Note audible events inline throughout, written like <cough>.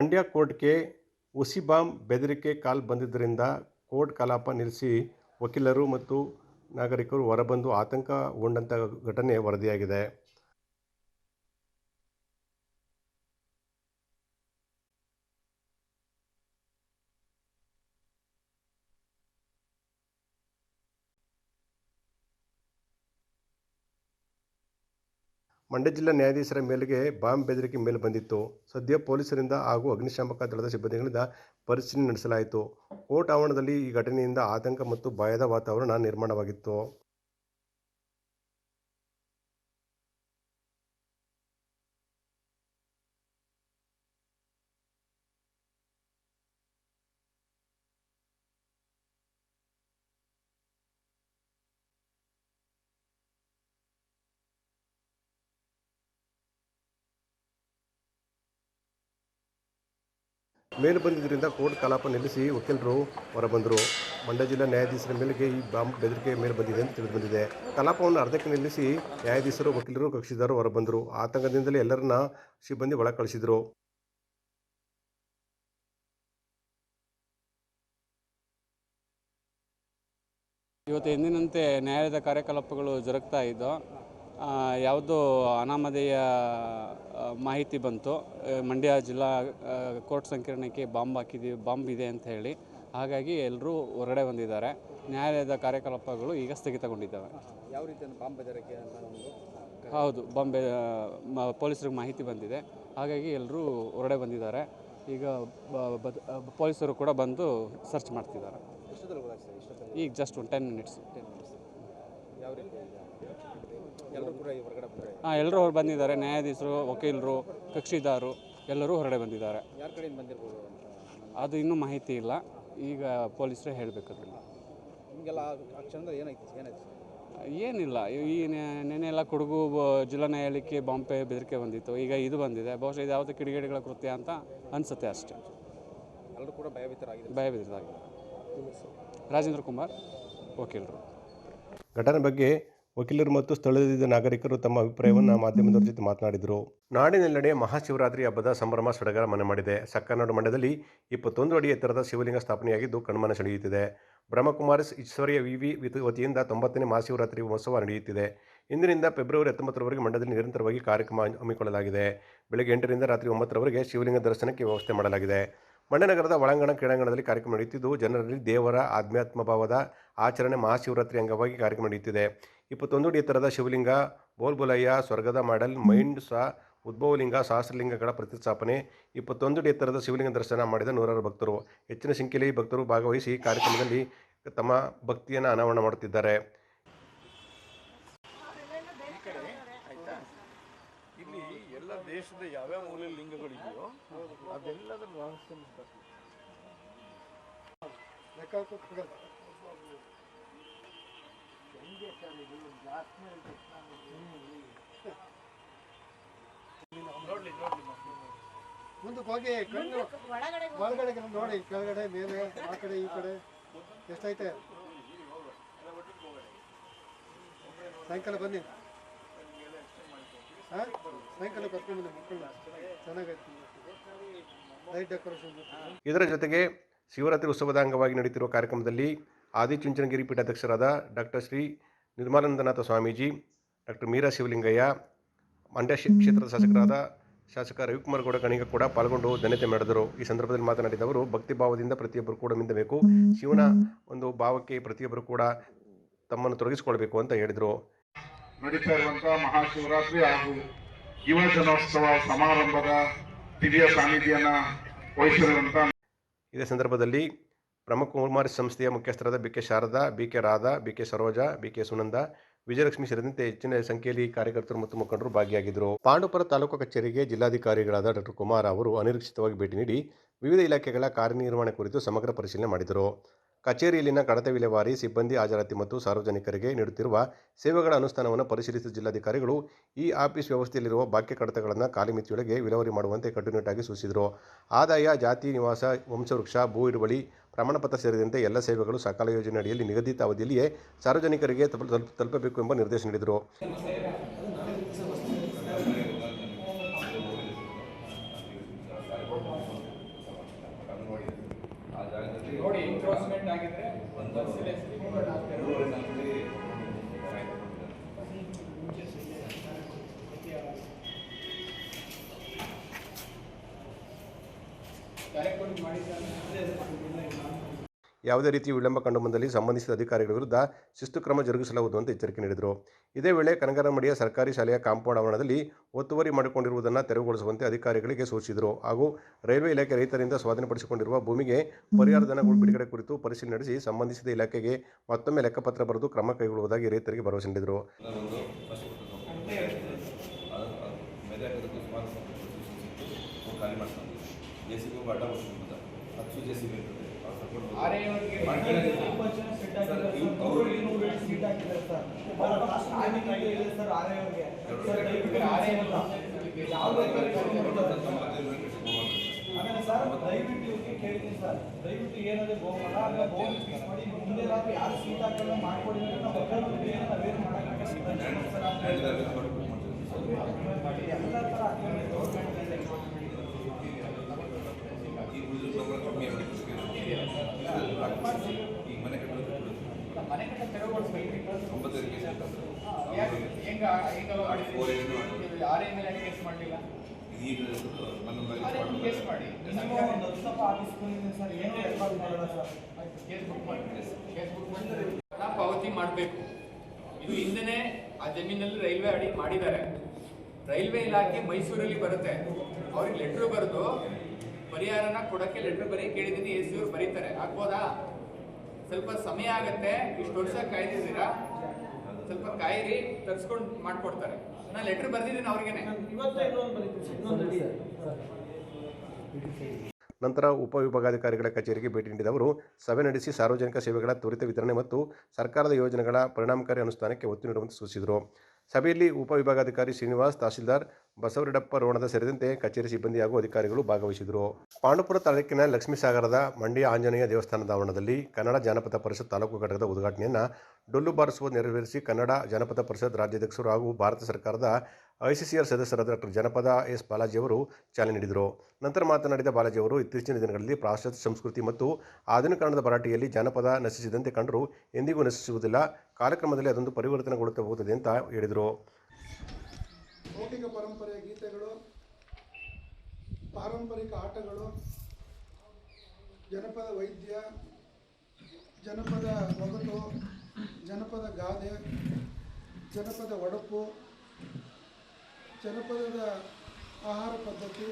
ಮಂಡ್ಯ ಕೋರ್ಟ್ಗೆ ಉಸಿ ಬಾಂಬ್ ಬೆದರಿಕೆ ಕಾಲ್ ಬಂದಿದ್ದರಿಂದ ಕೋರ್ಟ್ ಕಲಾಪ ನಿಲ್ಲಿಸಿ ವಕೀಲರು ಮತ್ತು ನಾಗರಿಕರು ಹೊರಬಂದು ಆತಂಕಗೊಂಡಂಥ ಘಟನೆ ವರದಿಯಾಗಿದೆ. ಮಂಡ್ಯ ಜಿಲ್ಲಾ ನ್ಯಾಯಾಧೀಶರ ಮೇಲೆಗೆ ಬಾಂಬ್ ಬೆದರಿಕೆ ಮೇಲೆ ಬಂದಿತ್ತು. ಸದ್ಯ ಪೊಲೀಸರಿಂದ ಹಾಗೂ ಅಗ್ನಿಶಾಮಕ ದಳದ ಸಿಬ್ಬಂದಿಗಳಿಂದ ಪರಿಶೀಲನೆ ನಡೆಸಲಾಯಿತು. ಕೋರ್ಟ್ ಆವರಣದಲ್ಲಿ ಈ ಘಟನೆಯಿಂದ ಆತಂಕ ಮತ್ತು ಭಯದ ವಾತಾವರಣ ನಿರ್ಮಾಣವಾಗಿತ್ತು. ಮೇಲೆ ಬಂದಿದ್ದರಿಂದ ಕೋರ್ಟ್ ಕಲಾಪ ನಿಲ್ಲಿಸಿ ವಕೀಲರು ಹೊರಬಂದರು. ಮಂಡ್ಯ ಜಿಲ್ಲಾ ನ್ಯಾಯಾಧೀಶರ ಮೇಲೆ ಈ ಬಾಂಬ್ ಬೆದರಿಕೆ ಮೇಲೆ ಬಂದಿದೆ ಅಂತ ತಿಳಿದು ಬಂದಿದೆ ಕಲಾಪವನ್ನು ಅರ್ಧಕ್ಕೆ ನಿಲ್ಲಿಸಿ ನ್ಯಾಯಾಧೀಶರು, ವಕೀಲರು, ಕಕ್ಷಿದಾರರು ಹೊರಬಂದರು. ಆತಂಕದಿಂದಲೇ ಎಲ್ಲರನ್ನ ಸಿಬ್ಬಂದಿ ಒಳ ಕಳಿಸಿದರು ಇವತ್ತು ಎಂದಿನಂತೆ ನ್ಯಾಯಾಲಯದ ಕಾರ್ಯಕಲಾಪಗಳು ಜರುಗ್ತಾ ಇದ್ದು ಯಾವುದೋ ಅನಾಮಧೇಯ ಮಾಹಿತಿ ಬಂತು. ಮಂಡ್ಯ ಜಿಲ್ಲಾ ಕೋರ್ಟ್ ಸಂಕೀರ್ಣಕ್ಕೆ ಬಾಂಬ್ ಹಾಕಿದ್ದೀವಿ ಬಾಂಬ್ ಇದೆ ಅಂತ ಹೇಳಿ. ಹಾಗಾಗಿ ಎಲ್ಲರೂ ಹೊರಗಡೆ ಬಂದಿದ್ದಾರೆ. ನ್ಯಾಯಾಲಯದ ಕಾರ್ಯಕಲಾಪಗಳು ಈಗ ಸ್ಥಗಿತಗೊಂಡಿದ್ದಾವೆ. ಯಾವ ರೀತಿಯ ಬಾಂಬ್ ಬೆದರಿಕೆ ಅಂತ ನಮ್ಮದು ಹೌದು ಬಾಂಬೆ ಪೊಲೀಸರಿಗೆ ಮಾಹಿತಿ ಬಂದಿದೆ. ಹಾಗಾಗಿ ಎಲ್ಲರೂ ಹೊರಡೆ ಬಂದಿದ್ದಾರೆ. ಈಗ ಪೊಲೀಸರು ಕೂಡ ಬಂದು ಸರ್ಚ್ ಮಾಡ್ತಿದ್ದಾರೆ. ಈಗ ಜಸ್ಟ್ ಒಂದು ಟೆನ್ ಮಿನಿಟ್ಸ್ ಟೆನ್ ಮಿನಿಟ್ಸ್ ಯಾವ ರೀತಿ ಎಲ್ಲರೂ ಕೂಡ ಈ ಹೊರಗಡೆ ಬಂದರೆ ಹಾಂ ಎಲ್ಲರೂ ಹೊರ ಬಂದಿದ್ದಾರೆ. ನ್ಯಾಯಾಧೀಶರು ವಕೀಲರು ಕಕ್ಷಿದಾರರು ಎಲ್ಲರೂ ಹೊರಗಡೆ ಬಂದಿದ್ದಾರೆ. ಯಾರ ಕಡೆಯಿಂದ ಬಂದಿರ್ಬೋದು ಅಂತ ಅದು ಇನ್ನೂ ಮಾಹಿತಿ ಇಲ್ಲ. ಈಗ ಪೊಲೀಸರೇ ಹೇಳಬೇಕು ಏನಿಲ್ಲ. ಈ ನೆನೆ ನೆನ್ನೆ ಎಲ್ಲ ಕೊಡಗು ಬ- ಜಿಲ್ಲಾ ನ್ಯಾಯಾಲಯಕ್ಕೆ ಬಾಂಬೆ ಬೆದರಿಕೆ ಬಂದಿತ್ತು. ಈಗ ಇದು ಬಂದಿದೆ. ಬಹುಶಃ ಇದು ಯಾವುದೇ ಕಿಡಿಗೇಡಿಗಳ ಕೃತ್ಯ ಅಂತ ಅನಿಸುತ್ತೆ ಅಷ್ಟೇ. ಎಲ್ಲರೂ ಕೂಡ ಭಯಭೀತರಾಗಿದೆ ಭಯಭೀತರಾಗಿದೆ ರಾಜೇಂದ್ರ ಕುಮಾರ್ ವಕೀಲರು. ಘಟನೆ ಬಗ್ಗೆ ವಕೀಲರು ಮತ್ತು ಸ್ಥಳದಲ್ಲಿದ್ದ ನಾಗರಿಕರು ತಮ್ಮ ಅಭಿಪ್ರಾಯವನ್ನು ಮಾಧ್ಯಮದವರ ಜೊತೆ ಮಾತನಾಡಿದರು. ನಾಡಿನೆಲ್ಲೆಡೆ ಮಹಾಶಿವರಾತ್ರಿ ಹಬ್ಬದ ಸಂಭ್ರಮ ಸಡಗರ ಮನೆ ಮಾಡಿದೆ. ಸಕ್ಕನಾಡು ಮಂಡ್ಯದಲ್ಲಿ ಇಪ್ಪತ್ತೊಂದು ಅಡಿ ಎತ್ತರದ ಶಿವಲಿಂಗ ಸ್ಥಾಪನೆಯಾಗಿದ್ದು ಕಣ್ಮನ ಸೆಳೆಯುತ್ತಿದೆ. ಬ್ರಹ್ಮಕುಮಾರಿ ಈಶ್ವರ್ಯ ವಿವಿ ವಿತ್- ವತಿಯಿಂದ ತೊಂಬತ್ತನೇ ಮಹಾಶಿವರಾತ್ರಿ ಮಹೋತ್ಸವ ನಡೆಯುತ್ತಿದೆ. ಇಂದಿನಿಂದ ಫೆಬ್ರವರಿ ಹತ್ತೊಂಬತ್ತರವರೆಗೆ ಮಂಡ್ಯದಲ್ಲಿ ನಿರಂತರವಾಗಿ ಕಾರ್ಯಕ್ರಮ ಹಮ್ಮಿಕೊಳ್ಳಲಾಗಿದೆ. ಬೆಳಗ್ಗೆ ಎಂಟರಿಂದ ರಾತ್ರಿ ಒಂಬತ್ತರವರೆಗೆ ಶಿವಲಿಂಗ ದರ್ಶನಕ್ಕೆ ವ್ಯವಸ್ಥೆ ಮಾಡಲಾಗಿದೆ. ಮಂಡ್ಯನಗರದ ಒಳಾಂಗಣ ಕ್ರೀಡಾಂಗಣದಲ್ಲಿ ಕಾರ್ಯಕ್ರಮ ನಡೆಯುತ್ತಿದ್ದು ಜನರಲ್ಲಿ ದೇವರ ಆಧ್ಯಾತ್ಮ ಭಾವದ ಆಚರಣೆ ಮಹಾಶಿವರಾತ್ರಿ ಅಂಗವಾಗಿ ಕಾರ್ಯಕ್ರಮ ನಡೆಯುತ್ತಿದೆ. ಇಪ್ಪತ್ತೊಂದು ಅಡಿ ಎತ್ತರದ ಶಿವಲಿಂಗ ಬೋಲ್ಬುಲಯ್ಯ ಸ್ವರ್ಗದ ಮಾಡಲ್ ಮೈಂಡ್ ಸಹ ಉದ್ಭವಲಿಂಗ ಸಹಸ್ರಲಿಂಗಗಳ ಪ್ರತಿಸ್ಥಾಪನೆ ಇಪ್ಪತ್ತೊಂದು ಅಡಿ ಎತ್ತರದ ಶಿವಲಿಂಗ ದರ್ಶನ ಮಾಡಿದ ನೂರಾರು ಭಕ್ತರು. ಹೆಚ್ಚಿನ ಸಂಖ್ಯೆಯಲ್ಲಿ ಭಕ್ತರು ಭಾಗವಹಿಸಿ ಕಾರ್ಯಕ್ರಮದಲ್ಲಿ ತಮ್ಮ ಭಕ್ತಿಯನ್ನು ಅನಾವರಣ ಮಾಡುತ್ತಿದ್ದಾರೆ. ಇಲ್ಲಿ ಎಲ್ಲ ದೇಶದ ಯಾವ್ಯಾವ ಮೂಲ ಲಿಂಗಗಳಿದೆಯೋ ಅದೆಲ್ಲದರ ರಹಸ್ಯ <laughs> ಮುಂದಕ್ಕೆ ಹೋಗಿ, ಕಣ್ಣು ಒಳಗಡೆ ನೋಡಿ, ಕೆಳಗಡೆ, ಮೇಲೆ, ಆ ಕಡೆ, ಈ ಕಡೆ. ಎಷ್ಟೈತೆ ಸಾಯಂಕಾಲ ಬನ್ನಿ. ಹಾಂ ಸಾಯಂಕಾಲ ಕರ್ಕೊಂಡು ಬನ್ನಿ ಮಕ್ಕಳನ್ನ. ಚೆನ್ನಾಗೈತೆ. ಲೈಟ್ ಡೆಕೋರೇಷನ್ ಇದರ ಜೊತೆಗೆ ಶಿವರಾತ್ರಿ ಉತ್ಸವದ ಅಂಗವಾಗಿ ನಡೆಯುತ್ತಿರುವ ಕಾರ್ಯಕ್ರಮದಲ್ಲಿ ಆದಿಚುಂಚನಗಿರಿ ಪೀಠಾಧ್ಯಕ್ಷರಾದ ಡಾಕ್ಟರ್ ಶ್ರೀ ನಿರ್ಮಲಾನಂದನಾಥ ಸ್ವಾಮೀಜಿ ಡಾಕ್ಟರ್ ಮೀರಾ ಶಿವಲಿಂಗಯ್ಯ ಮಂಡ್ಯ ಕ್ಷೇತ್ರದ ಶಾಸಕರಾದ ಶಾಸಕ ರವಿಕುಮಾರ್ ಗೌಡ ಗಣಿಗ ಕೂಡ ಪಾಲ್ಗೊಂಡು ಧನ್ಯತೆ ಮಾಡಿದರು ಈ ಸಂದರ್ಭದಲ್ಲಿ ಮಾತನಾಡಿದ ಅವರು ಭಕ್ತಿ ಭಾವದಿಂದ ಪ್ರತಿಯೊಬ್ಬರು ಕೂಡ ಮಿಂದಬೇಕು. ಶಿವನ ಒಂದು ಭಾವಕ್ಕೆ ಪ್ರತಿಯೊಬ್ಬರು ಕೂಡ ತಮ್ಮನ್ನು ತೊಡಗಿಸಿಕೊಳ್ಬೇಕು ಅಂತ ಹೇಳಿದರು. ನಡೀತಾ ಇರುವಂತಹ ಮಹಾಶಿವರಾತ್ರಿ ಹಾಗೂ ಯುವ ಜನೋತ್ಸವ ಸಮಾರಂಭದ ದಿವ್ಯ ಸಾನ್ನಿಧ್ಯವನ್ನ ವಹಿಸಿರುವಂತಹ ಇದೇ ಸಂದರ್ಭದಲ್ಲಿ ಬ್ರಹ್ಮಕುಮಾರಿ ಸಂಸ್ಥೆಯ ಮುಖ್ಯಸ್ಥರಾದ B K Sharada B K Radha B K Saroja B K Sunanda, Vijayalakshmi ಸೇರಿದಂತೆ ಹೆಚ್ಚಿನ ಸಂಖ್ಯೆಯಲ್ಲಿ ಕಾರ್ಯಕರ್ತರು ಮತ್ತು ಮುಖಂಡರು ಭಾಗಿಯಾಗಿದ್ದರು. ಪಾಂಡುಪುರ ತಾಲೂಕು ಕಚೇರಿಗೆ ಜಿಲ್ಲಾಧಿಕಾರಿಗಳಾದ ಡಾಕ್ಟರ್ ಕುಮಾರ್ ಅವರು ಅನಿರೀಕ್ಷಿತವಾಗಿ ಭೇಟಿ ನೀಡಿ ವಿವಿಧ ಇಲಾಖೆಗಳ ಕಾರ್ಯನಿರ್ವಹಣೆ ಕುರಿತು ಸಮಗ್ರ ಪರಿಶೀಲನೆ ಮಾಡಿದರು. ಕಚೇರಿಯಲ್ಲಿನ ಕಡತ ವಿಲೇವಾರಿ, ಸಿಬ್ಬಂದಿ ಹಾಜರಾತಿ ಮತ್ತು ಸಾರ್ವಜನಿಕರಿಗೆ ನೀಡುತ್ತಿರುವ ಸೇವೆಗಳ ಅನುಷ್ಠಾನವನ್ನು ಪರಿಶೀಲಿಸಿದ ಜಿಲ್ಲಾಧಿಕಾರಿಗಳು ಈ ಆಫೀಸ್ ವ್ಯವಸ್ಥೆಯಲ್ಲಿರುವ ಬಾಕಿ ಕಡತಗಳನ್ನು ಕಾಲಿಮಿತಿಯೊಳಗೆ ವಿಲೇವಾರಿ ಮಾಡುವಂತೆ ಕಟ್ಟುನಿಟ್ಟಾಗಿ ಸೂಚಿಸಿದರು. ಆದಾಯ, ಜಾತಿ, ನಿವಾಸ, ವಂಶವೃಕ್ಷ, ಭೂ ಹಿಡುವಳಿ ಪ್ರಮಾಣಪತ್ರ ಸೇರಿದಂತೆ ಎಲ್ಲ ಸೇವೆಗಳು ಸಕಾಲ ಯೋಜನೆ ಅಡಿಯಲ್ಲಿ ನಿಗದಿತ ಅವಧಿಯಲ್ಲಿಯೇ ಸಾರ್ವಜನಿಕರಿಗೆ ತಲುಪ- ತಲುಪ- ತಲುಪಬೇಕು ಎಂಬ ನಿರ್ದೇಶನ ನೀಡಿದರು. ಯಾವುದೇ ರೀತಿ ವಿಳಂಬ ಕಂಡುಬಂದಲ್ಲಿ ಸಂಬಂಧಿಸಿದ ಅಧಿಕಾರಿಗಳ ವಿರುದ್ಧ ಶಿಸ್ತು ಕ್ರಮ ಜರುಗಿಸಲಾಗುವುದು ಅಂತ ಎಚ್ಚರಿಕೆ ನೀಡಿದರು. ಇದೇ ವೇಳೆ ಕನಗರಮಡಿಯ ಸರ್ಕಾರಿ ಶಾಲೆಯ ಕಾಂಪೌಂಡ್ ಆವರಣದಲ್ಲಿ ಒತ್ತುವರಿ ಮಾಡಿಕೊಂಡಿರುವುದನ್ನು ತೆರವುಗೊಳಿಸುವಂತೆ ಅಧಿಕಾರಿಗಳಿಗೆ ಸೂಚಿಸಿದರು. ಹಾಗೂ ರೈಲ್ವೆ ಇಲಾಖೆ ರೈತರಿಂದ ಸ್ವಾಧೀನಪಡಿಸಿಕೊಂಡಿರುವ ಭೂಮಿಗೆ ಪರಿಹಾರ ಧನಗಳು ಬಿಡುಗಡೆ ಕುರಿತು ಪರಿಶೀಲನೆ ನಡೆಸಿ ಸಂಬಂಧಿಸಿದ ಇಲಾಖೆಗೆ ಮತ್ತೊಮ್ಮೆ ಲೆಕ್ಕಪತ್ರ ಬರೆದು ಕ್ರಮ ಕೈಗೊಳ್ಳುವುದಾಗಿ ರೈತರಿಗೆ ಭರವಸೆ ನೀಡಿದರು. ಒಂದು ಫಸ್ಟ್ ಮೇಲೆ ಹಾಕೋದಕ್ಕೆ ಸುಮಾರು ಸ್ವಲ್ಪ ಖಾಲಿ ಮಾಡ್ಕೊಂಡು ಜೆ ಸಿ ಬಿ ಒಬ್ಬ ಅಡ್ಡ ಬರ್ಸ್ಕೊಂಡು ಹತ್ತು ಜೆ ಸಿ ಬಿ ಇರ್ತದೆ ಅವ್ರು ಕರ್ಕೊಂಡು ಮಾಡ್ಕೊಳ್ಳೋದು. ಸರ್, ಇವ್- ಅವ್ರು ದಯವಿಟ್ಟು ಇವ್ರಿಗೆ ಕೇಳಿದ್ದೀನಿ ಸರ್ ದಯವಿಟ್ಟು ಏನಾದ್ರು ಗೋಮಾಳ ಅಲ್ಲ ಗೋಲ್ ಫಿಕ್ಸ್ ಮಾಡಿ ಮುಂದೆ ನಾವು ಯಾರು ಸೀಟ್ ಹಾಕಲ್ಲ ಮಾಡ್ಕೊಡಿ ಅಂದ್ರೆ ನಾವು ಹೊರಗಡೆ ನಾವೇನು ಮಾಡೋಕ್ಕೆ ಸಿದ್ಧ ಸರ್ ಅಂತ ಹೇಳಿದಾಗ ಕೊಟ್ಟು ಮಾಡ್ತೀವಿ. ಎಲ್ಲ ಥರ ಹಾಕ್ಕೊಂಡು ಗೌರ್ಮೆಂಟ್ ಮನೆ ಕಟ್ಟೋದು ಒಂಬತ್ತೈದು ಕೇಸ್ ಮಾಡಲಿಲ್ಲ? ಈಗ ನನ್ನ ಕೇಸ್ ಮಾಡಿ? ಕೇಸ್ ಬುಕ್ ಮಾಡಿ. ಕೇಸ್ ಬುಕ್ ಮಾಡಿ. ಹಣ ಪಾವತಿ ಮಾಡಬೇಕು. ಇದು ಹಿಂದೆನೇ ಆ ಜಮೀನಲ್ಲಿ ರೈಲ್ವೆ ಅಡಿ ಮಾಡಿದ್ದಾರೆ. ರೈಲ್ವೆ ಇಲಾಖೆ ಮೈಸೂರಲ್ಲಿ ಬರುತ್ತೆ. ಅವ್ರಿಗೆ ಲೆಟ್ರ್ ಬರೆದು ಪರಿಹಾರನ ಕೊಡಕ್ಕೆ ಲೆಟರ್ ಬರೀ ಕೇಳಿದ್ದೀನಿ ಎಸ್ ಇವ್ರು ಬರೀತಾರೆ. ಆಗ್ಬೋದಾ? ಸ್ವಲ್ಪ ಸಮಯ ಆಗತ್ತೆ. ಇಷ್ಟು ವರ್ಷ ಕಾಯ್ದಿದ್ದೀರಾ? ಸ್ವಲ್ಪ ಕಾಯಿರಿ ತರ್ಸ್ಕೊಂಡು ಮಾಡ್ಕೊಡ್ತಾರೆ. ನಾನು ಲೆಟರ್ ಬರ್ದಿದ್ದೀನಿ ಅವ್ರಿಗೇನೆ. ಇವತ್ತೇ ಇನ್ನೊಂದು ಬರೀತೀನಿ ಇನ್ನೊಂದು ರೆಡಿ ನಂತರ ಉಪವಿಭಾಗಾಧಿಕಾರಿಗಳ ಕಚೇರಿಗೆ ಭೇಟಿ ನೀಡಿದ ಅವರು ಸಭೆ ನಡೆಸಿ ಸಾರ್ವಜನಿಕ ಸೇವೆಗಳ ತ್ವರಿತ ವಿತರಣೆ ಮತ್ತು ಸರ್ಕಾರದ ಯೋಜನೆಗಳ ಪರಿಣಾಮಕಾರಿ ಅನುಷ್ಠಾನಕ್ಕೆ ಒತ್ತು ನೀಡುವಂತೆ ಸೂಚಿಸಿದರು. ಸಭೆಯಲ್ಲಿ ಉಪವಿಭಾಗಾಧಿಕಾರಿ ಶ್ರೀನಿವಾಸ್, ತಹಸೀಲ್ದಾರ್ ಬಸವರಡಪ್ಪ ರೋಣದ ಸೇರಿದಂತೆ ಕಚೇರಿ ಸಿಬ್ಬಂದಿ ಹಾಗೂ ಅಧಿಕಾರಿಗಳು ಭಾಗವಹಿಸಿದರು. ಪಾಂಡುಪುರ ತಾಲೂಕಿನ ಲಕ್ಷ್ಮೀಸಾಗರದ ಮಂಡ್ಯ ಆಂಜನೇಯ ದೇವಸ್ಥಾನದ ಆವರಣದಲ್ಲಿ ಕನ್ನಡ ಜಾನಪದ ಪರಿಷತ್ ತಾಲೂಕು ಘಟಕದ ಉದ್ಘಾಟನೆಯನ್ನು ಡೊಳ್ಳು ಬಾರಿಸುವ ನೆರವೇರಿಸಿ ಕನ್ನಡ ಜನಪದ ಪರಿಷತ್ ರಾಜ್ಯಾಧ್ಯಕ್ಷರು ಹಾಗೂ ಭಾರತ ಸರ್ಕಾರದ ಐಸಿಸಿಆರ್ ಸದಸ್ಯರಾದ ಡಾಕ್ಟರ್ ಜನಪದ ಎಸ್ ಬಾಲಾಜಿ ಅವರು ಚಾಲನೆ ನೀಡಿದರು. ನಂತರ ಮಾತನಾಡಿದ ಬಾಲಾಜಿ ಅವರು ಇತ್ತೀಚಿನ ದಿನಗಳಲ್ಲಿ ಪಾಶ್ಚಾತ್ಯ ಸಂಸ್ಕೃತಿ ಮತ್ತು ಆಧುನೀಕರಣದ ಭರಾಟೆಯಲ್ಲಿ ಜನಪದ ನಶಿಸಿದಂತೆ ಕಂಡರೂ ಎಂದಿಗೂ ನಶಿಸುವುದಿಲ್ಲ. ಕಾರ್ಯಕ್ರಮದಲ್ಲಿ ಅದೊಂದು ಪರಿವರ್ತನೆಗೊಳ್ಳುತ್ತಾ ಹೋಗುತ್ತದೆ ಅಂತ ಹೇಳಿದರು. ಪರಂಪರೆಯ ಗೀತೆಗಳು, ಪಾರಂಪರಿಕ ಆಟಗಳು, ಜನಪದ ವೈದ್ಯ, ಜನಪದ ಒಗಟು ಜನಪದ ಗಾದೆ, ಜನಪದ ಒಡಪು, ಜನಪದದ ಆಹಾರ ಪದ್ಧತಿ,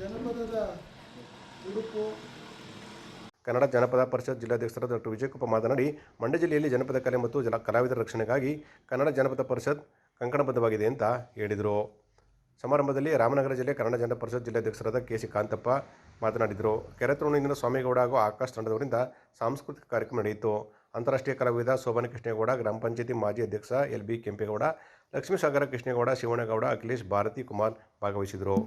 ಜನಪದದ ಉಡುಪು. ಕನ್ನಡ ಜನಪದ ಪರಿಷತ್ ಜಿಲ್ಲಾಧ್ಯಕ್ಷರಾದ ಡಾಕ್ಟರ್ ವಿಜಯಕುಮಾರ್ ಮಾತನಾಡಿ, ಮಂಡ್ಯ ಜಿಲ್ಲೆಯಲ್ಲಿ ಜನಪದ ಕಲೆ ಮತ್ತು ಜಲ ಕಲಾವಿದರ ರಕ್ಷಣೆಗಾಗಿ ಕನ್ನಡ ಜನಪದ ಪರಿಷತ್ ಕಂಕಣಬದ್ಧವಾಗಿದೆ ಅಂತ ಹೇಳಿದರು. ಸಮಾರಂಭದಲ್ಲಿ ರಾಮನಗರ ಜಿಲ್ಲೆ ಕನ್ನಡ ಜನಪದ ಪರಿಷತ್ ಜಿಲ್ಲಾಧ್ಯಕ್ಷರಾದ ಕೆ ಸಿ ಕಾಂತಪ್ಪ ಮಾತನಾಡಿದರು. ಸ್ವಾಮಿ ಸ್ವಾಮಿಗೌಡ ಹಾಗೂ ಆಕಾಶ್ ತಂಡದವರಿಂದ ಸಾಂಸ್ಕೃತಿಕ ಕಾರ್ಯಕ್ರಮ ನಡೆಯಿತು. ಅಂತಾರಾಷ್ಟ್ರೀಯ ಕಲಾವಿದ ಶೋಭನ ಕೃಷ್ಣೇಗೌಡ, ಗ್ರಾಮ ಪಂಚಾಯತಿ ಮಾಜಿ ಅಧ್ಯಕ್ಷ ಎಲ್ ಬಿ ಕೆಂಪೇಗೌಡ, ಲಕ್ಷ್ಮೀಸಾಗರ ಕೃಷ್ಣೇಗೌಡ ಶಿವಣ್ಣಗೌಡ ಅಖಿಲೇಶ್ ಭಾರತಿ ಕುಮಾರ್ ಭಾಗವಹಿಸಿದರು.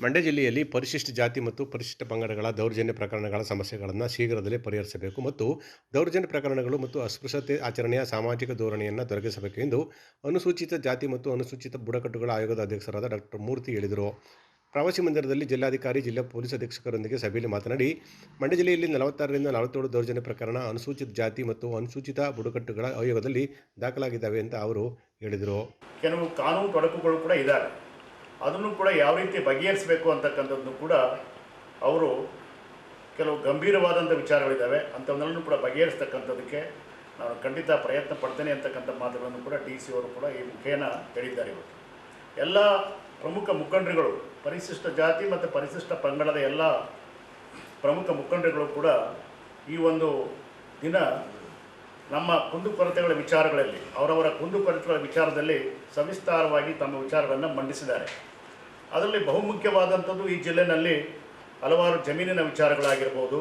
ಮಂಡ್ಯ ಜಿಲ್ಲೆಯಲ್ಲಿ ಪರಿಶಿಷ್ಟ ಜಾತಿ ಮತ್ತು ಪರಿಶಿಷ್ಟ ಪಂಗಡಗಳ ದೌರ್ಜನ್ಯ ಪ್ರಕರಣಗಳ ಸಮಸ್ಯೆಗಳನ್ನು ಶೀಘ್ರದಲ್ಲೇ ಪರಿಹರಿಸಬೇಕು ಮತ್ತು ದೌರ್ಜನ್ಯ ಪ್ರಕರಣಗಳು ಮತ್ತು ಅಸ್ಪೃಶ್ಯತೆ ಆಚರಣೆಯ ಸಾಮಾಜಿಕ ಧೋರಣೆಯನ್ನು ತೊಲಗಿಸಬೇಕು ಎಂದು ಅನುಸೂಚಿತ ಜಾತಿ ಮತ್ತು ಅನುಸೂಚಿತ ಬುಡಕಟ್ಟುಗಳ ಆಯೋಗದ ಅಧ್ಯಕ್ಷರಾದ ಡಾಕ್ಟರ್ ಮೂರ್ತಿ ಹೇಳಿದರು. ಪ್ರವಾಸಿ ಮಂದಿರದಲ್ಲಿ ಜಿಲ್ಲಾಧಿಕಾರಿ, ಜಿಲ್ಲಾ ಪೊಲೀಸ್ ಅಧೀಕ್ಷಕರೊಂದಿಗೆ ಸಭೆಯಲ್ಲಿ ಮಾತನಾಡಿ, ಮಂಡ್ಯ ಜಿಲ್ಲೆಯಲ್ಲಿ ನಲವತ್ತಾರರಿಂದ ನಲವತ್ತೇಳು ದೌರ್ಜನ್ಯ ಪ್ರಕರಣ, ಅನುಸೂಚಿತ ಜಾತಿ ಮತ್ತು ಅನುಸೂಚಿತ ಬುಡಕಟ್ಟುಗಳ ಆಯೋಗದಲ್ಲಿ ದಾಖಲಾಗಿದ್ದಾವೆ ಅಂತ ಅವರು ಹೇಳಿದರು. ಕೆಲವು ಕಾನೂನು ತೊಡಕುಗಳು ಕೂಡ ಇದ್ದಾವೆ ಅದನ್ನು ಕೂಡ ಯಾವ ರೀತಿ ಬಗೆಹರಿಸಬೇಕು ಅಂತಕ್ಕಂಥದ್ದು ಕೂಡ ಅವರು ಕೆಲವು ಗಂಭೀರವಾದಂಥ ವಿಚಾರಗಳಿದ್ದಾವೆ. ಅಂಥವನ್ನೆಲ್ಲೂ ಕೂಡ ಬಗೆಹರಿಸ್ತಕ್ಕಂಥದ್ದಕ್ಕೆ ನಾನು ಖಂಡಿತ ಪ್ರಯತ್ನ ಪಡ್ತೇನೆ ಅಂತಕ್ಕಂಥ ಮಾತುಗಳನ್ನು ಕೂಡ ಡಿ ಸಿ ಅವರು ಕೂಡ ಈ ಮುಖೇನ ಹೇಳಿದ್ದಾರೆ ಇವತ್ತು. ಎಲ್ಲ ಪ್ರಮುಖ ಮುಖಂಡರುಗಳು ಪರಿಶಿಷ್ಟ ಜಾತಿ ಮತ್ತು ಪರಿಶಿಷ್ಟ ಪಂಗಡದ ಎಲ್ಲ ಪ್ರಮುಖ ಮುಖಂಡರುಗಳು ಕೂಡ ಈ ಒಂದು ದಿನ ನಮ್ಮ ಕುಂದುಕೊರತೆಗಳ ವಿಚಾರಗಳಲ್ಲಿ, ಅವರವರ ಕುಂದುಕೊರತೆಗಳ ವಿಚಾರದಲ್ಲಿ ಸವಿಸ್ತಾರವಾಗಿ ತಮ್ಮ ವಿಚಾರಗಳನ್ನು ಮಂಡಿಸಿದ್ದಾರೆ. ಅದರಲ್ಲಿ ಬಹುಮುಖ್ಯವಾದಂಥದ್ದು ಈ ಜಿಲ್ಲೆನಲ್ಲಿ ಹಲವಾರು ಜಮೀನಿನ ವಿಚಾರಗಳಾಗಿರ್ಬೋದು,